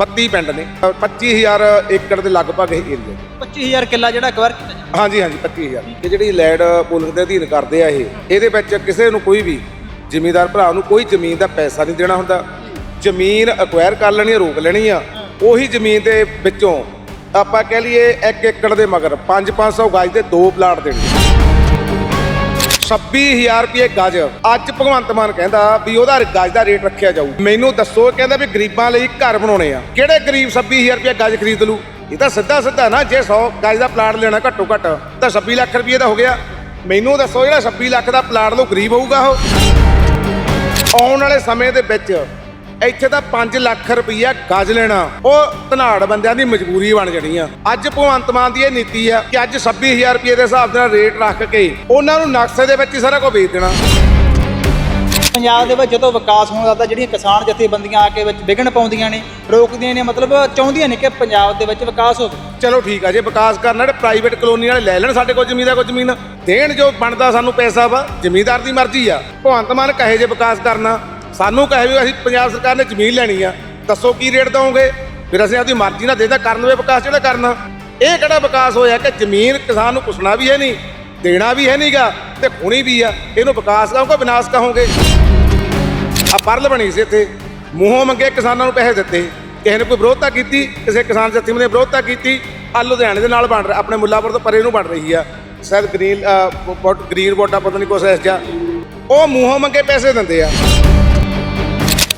32 ਪਿੰਡ ਨੇ ਅ, 25000 ਏਕੜ ਦੇ ਲਗਭਗ ਇਹ ਏਰੀਆ 25000 ਕਿੱਲਾ ਜਿਹੜਾ ਕਵਰ ਕੀਤਾ ਜਾਂਦਾ। ਹਾਂਜੀ ਹਾਂਜੀ 25000 ਇਹ ਜਿਹੜੀ ਲੈਂਡ ਪੂਲਿੰਗ ਦੇ ਅਧੀਨ ਕਰਦੇ ਆ ਇਹ ਇਹਦੇ ਵਿੱਚ ਕਿਸੇ ਨੂੰ ਕੋਈ ਵੀ ਜ਼ਿਮੀਂਦਾਰ ਭਰਾ ਨੂੰ ਕੋਈ ਜ਼ਮੀਨ ਦਾ ਪੈਸਾ ਨਹੀਂ ਦੇਣਾ ਹੁੰਦਾ। ਜ਼ਮੀਨ ਅਕਵਾਇਰ ਕਰ ਲੈਣੀ ਆ, ਰੋਕ ਲੈਣੀ ਆ। ਉਹੀ ਜ਼ਮੀਨ ਦੇ ਵਿੱਚੋਂ ਆਪਾਂ ਕਹਿ ਲਈਏ 1 ਏਕੜ ਦੇ ਮਗਰ 5-500 ਗਜ ਦੇ ਦੋ ਪਲਾਟ ਦੇਣੇ 26000 ਰੁਪਏ ਗਜ। ਅੱਜ ਭਗਵੰਤ ਮਾਨ ਕਹਿੰਦਾ ਵੀ ਉਹਦਾ ਗਜ ਦਾ ਰੇਟ ਰੱਖਿਆ ਜਾਊ। ਮੈਨੂੰ ਦੱਸੋ ਕਹਿੰਦਾ ਵੀ ਗਰੀਬਾਂ ਲਈ ਘਰ ਬਣਾਉਣੇ ਆ। ਕਿਹੜੇ ਗਰੀਬ 26000 ਰੁਪਏ ਗਜ ਖਰੀਦ ਲੂ ਇਹ ਤਾਂ ਸਿੱਧਾ ਸਿੱਧਾ ਨਾ, ਜੇ 100 ਗਜ ਦਾ ਪਲਾਟ ਲੈਣਾ ਘੱਟੋ ਘੱਟ, ਤਾਂ 26 ਲੱਖ ਰੁਪਏ ਦਾ ਹੋ ਗਿਆ। ਮੈਨੂੰ ਦੱਸੋ, ਜਿਹੜਾ 26 ਲੱਖ ਦਾ ਪਲਾਟ ਲਓ ਗਰੀਬ ਹੋਊਗਾ ਉਹ? ਆਉਣ ਵਾਲੇ ਸਮੇਂ ਦੇ ਵਿੱਚ ਇੱਥੇ ਤਾਂ 5 ਲੱਖ ਰੁਪਈਆ ਗਜ ਲੈਣਾ। ਉਹ ਧਨਾੜ ਬੰਦਿਆਂ ਦੀ ਮਜਬੂਰੀ ਬਣ ਜਾਣੀ ਆ। ਅੱਜ ਭਗਵੰਤ ਮਾਨ ਦੀ ਇਹ ਨੀਤੀ ਆ ਕਿ ਅੱਜ 26000 ਰੁਪਏ ਦੇ ਹਿਸਾਬ ਨਾਲ ਰੇਟ ਰੱਖ ਕੇ ਉਹਨਾਂ ਨੂੰ ਨਕਸ਼ੇ ਦੇ ਵਿੱਚ ਹੀ ਸਾਰਾ ਕੁਝ ਵੇਚ ਦੇਣਾ। ਪੰਜਾਬ ਦੇ ਵਿੱਚ ਜਦੋਂ ਵਿਕਾਸ ਹੋਣ ਲੱਗਦਾ ਜਿਹੜੀਆਂ ਕਿਸਾਨ ਜਥੇਬੰਦੀਆਂ ਆ ਕੇ ਵਿੱਚ ਵਿਘਨ ਪਾਉਂਦੀਆਂ ਨੇ ਰੋਕਦੀਆਂ ਨੇ ਮਤਲਬ ਚਾਹੁੰਦੀਆਂ ਨੇ ਕਿ ਪੰਜਾਬ ਦੇ ਵਿੱਚ ਵਿਕਾਸ ਹੋਵੇ। ਚਲੋ ਠੀਕ ਆ ਜੇ ਵਿਕਾਸ ਕਰਨਾ ਤੇ ਪ੍ਰਾਈਵੇਟ ਕਲੋਨੀ ਵਾਲੇ ਲੈ ਲੈਣ ਸਾਡੇ ਕੋਲ ਜ਼ਮੀਨ ਦਾ ਕੋਈ ਜ਼ਮੀਨ। ਦੇਣ ਜੋ ਬਣਦਾ ਸਾਨੂੰ ਪੈਸਾ ਵਾ ਜ਼ਮੀਂਦਾਰ ਦੀ ਮਰਜ਼ੀ ਆ। ਭਗਵੰਤ ਮਾਨ ਕਹੇ ਜੇ ਵਿਕਾਸ ਕਰਨਾ ਸਾਨੂੰ ਕਹੇ ਵੀ ਅਸੀਂ ਪੰਜਾਬ ਸਰਕਾਰ ਨੇ ਜ਼ਮੀਨ ਲੈਣੀ ਆ, ਦੱਸੋ ਕੀ ਰੇਟ ਦਵੋਗੇ? ਫਿਰ ਅਸੀਂ ਆਪਦੀ ਮਰਜ਼ੀ ਨਾਲ ਦੇਦਾ ਕਰਨ ਦੇ ਵਿਕਾਸ ਜਿਹੜਾ ਕਰਨਾ? ਇਹ ਕਿਹੜਾ ਵਿਕਾਸ ਹੋਇਆ ਕਿ ਜ਼ਮੀਨ ਕਿਸਾਨ ਨੂੰ ਪੁੱਛਣਾ ਵੀ ਹੈ ਨਹੀਂ, ਦੇਣਾ ਵੀ ਹੈ ਨਹੀਂਗਾ ਤੇ ਖੁਣੀ ਵੀ ਆ, ਇਹਨੂੰ ਵਿਕਾਸ ਕਹੋਗੇ ਵਿਨਾਸ਼ ਕਹੋਗੇ? ਆ ਪਰਲ ਬਣੀ ਸੀ ਇੱਥੇ, ਮੂੰਹੋਂ ਮੰਗੇ ਕਿਸਾਨਾਂ ਨੂੰ ਪੈਸੇ ਦਿੱਤੇ, ਕਿਸੇ ਨੇ ਕੋਈ ਵਿਰੋਧਤਾ ਕੀਤੀ, ਕਿਸੇ ਕਿਸਾਨ ਜਥੇਬੰਦੀ ਨੇ ਵਿਰੋਧਤਾ ਕੀਤੀ ਆ ਲੁਧਿਆਣੇ ਦੇ ਨਾਲ ਬਣ ਰਿਹਾ, ਆਪਣੇ ਮੁੱਲਾਪੁਰ ਤੋਂ ਪਰੇ ਨੂੰ ਬਣ ਰਹੀ ਆ, ਸ਼ਾਇਦ ਗ੍ਰੀਨ ਬੋਟ ਗ੍ਰੀਨ ਬੋਟਾ ਪਤਾ ਨਹੀਂ ਕੁਛ ਐਸ ਜਿਹਾ, ਉਹ ਮੂੰਹੋਂ ਮੰਗੇ ਪੈਸੇ ਦਿੰਦੇ ਆ।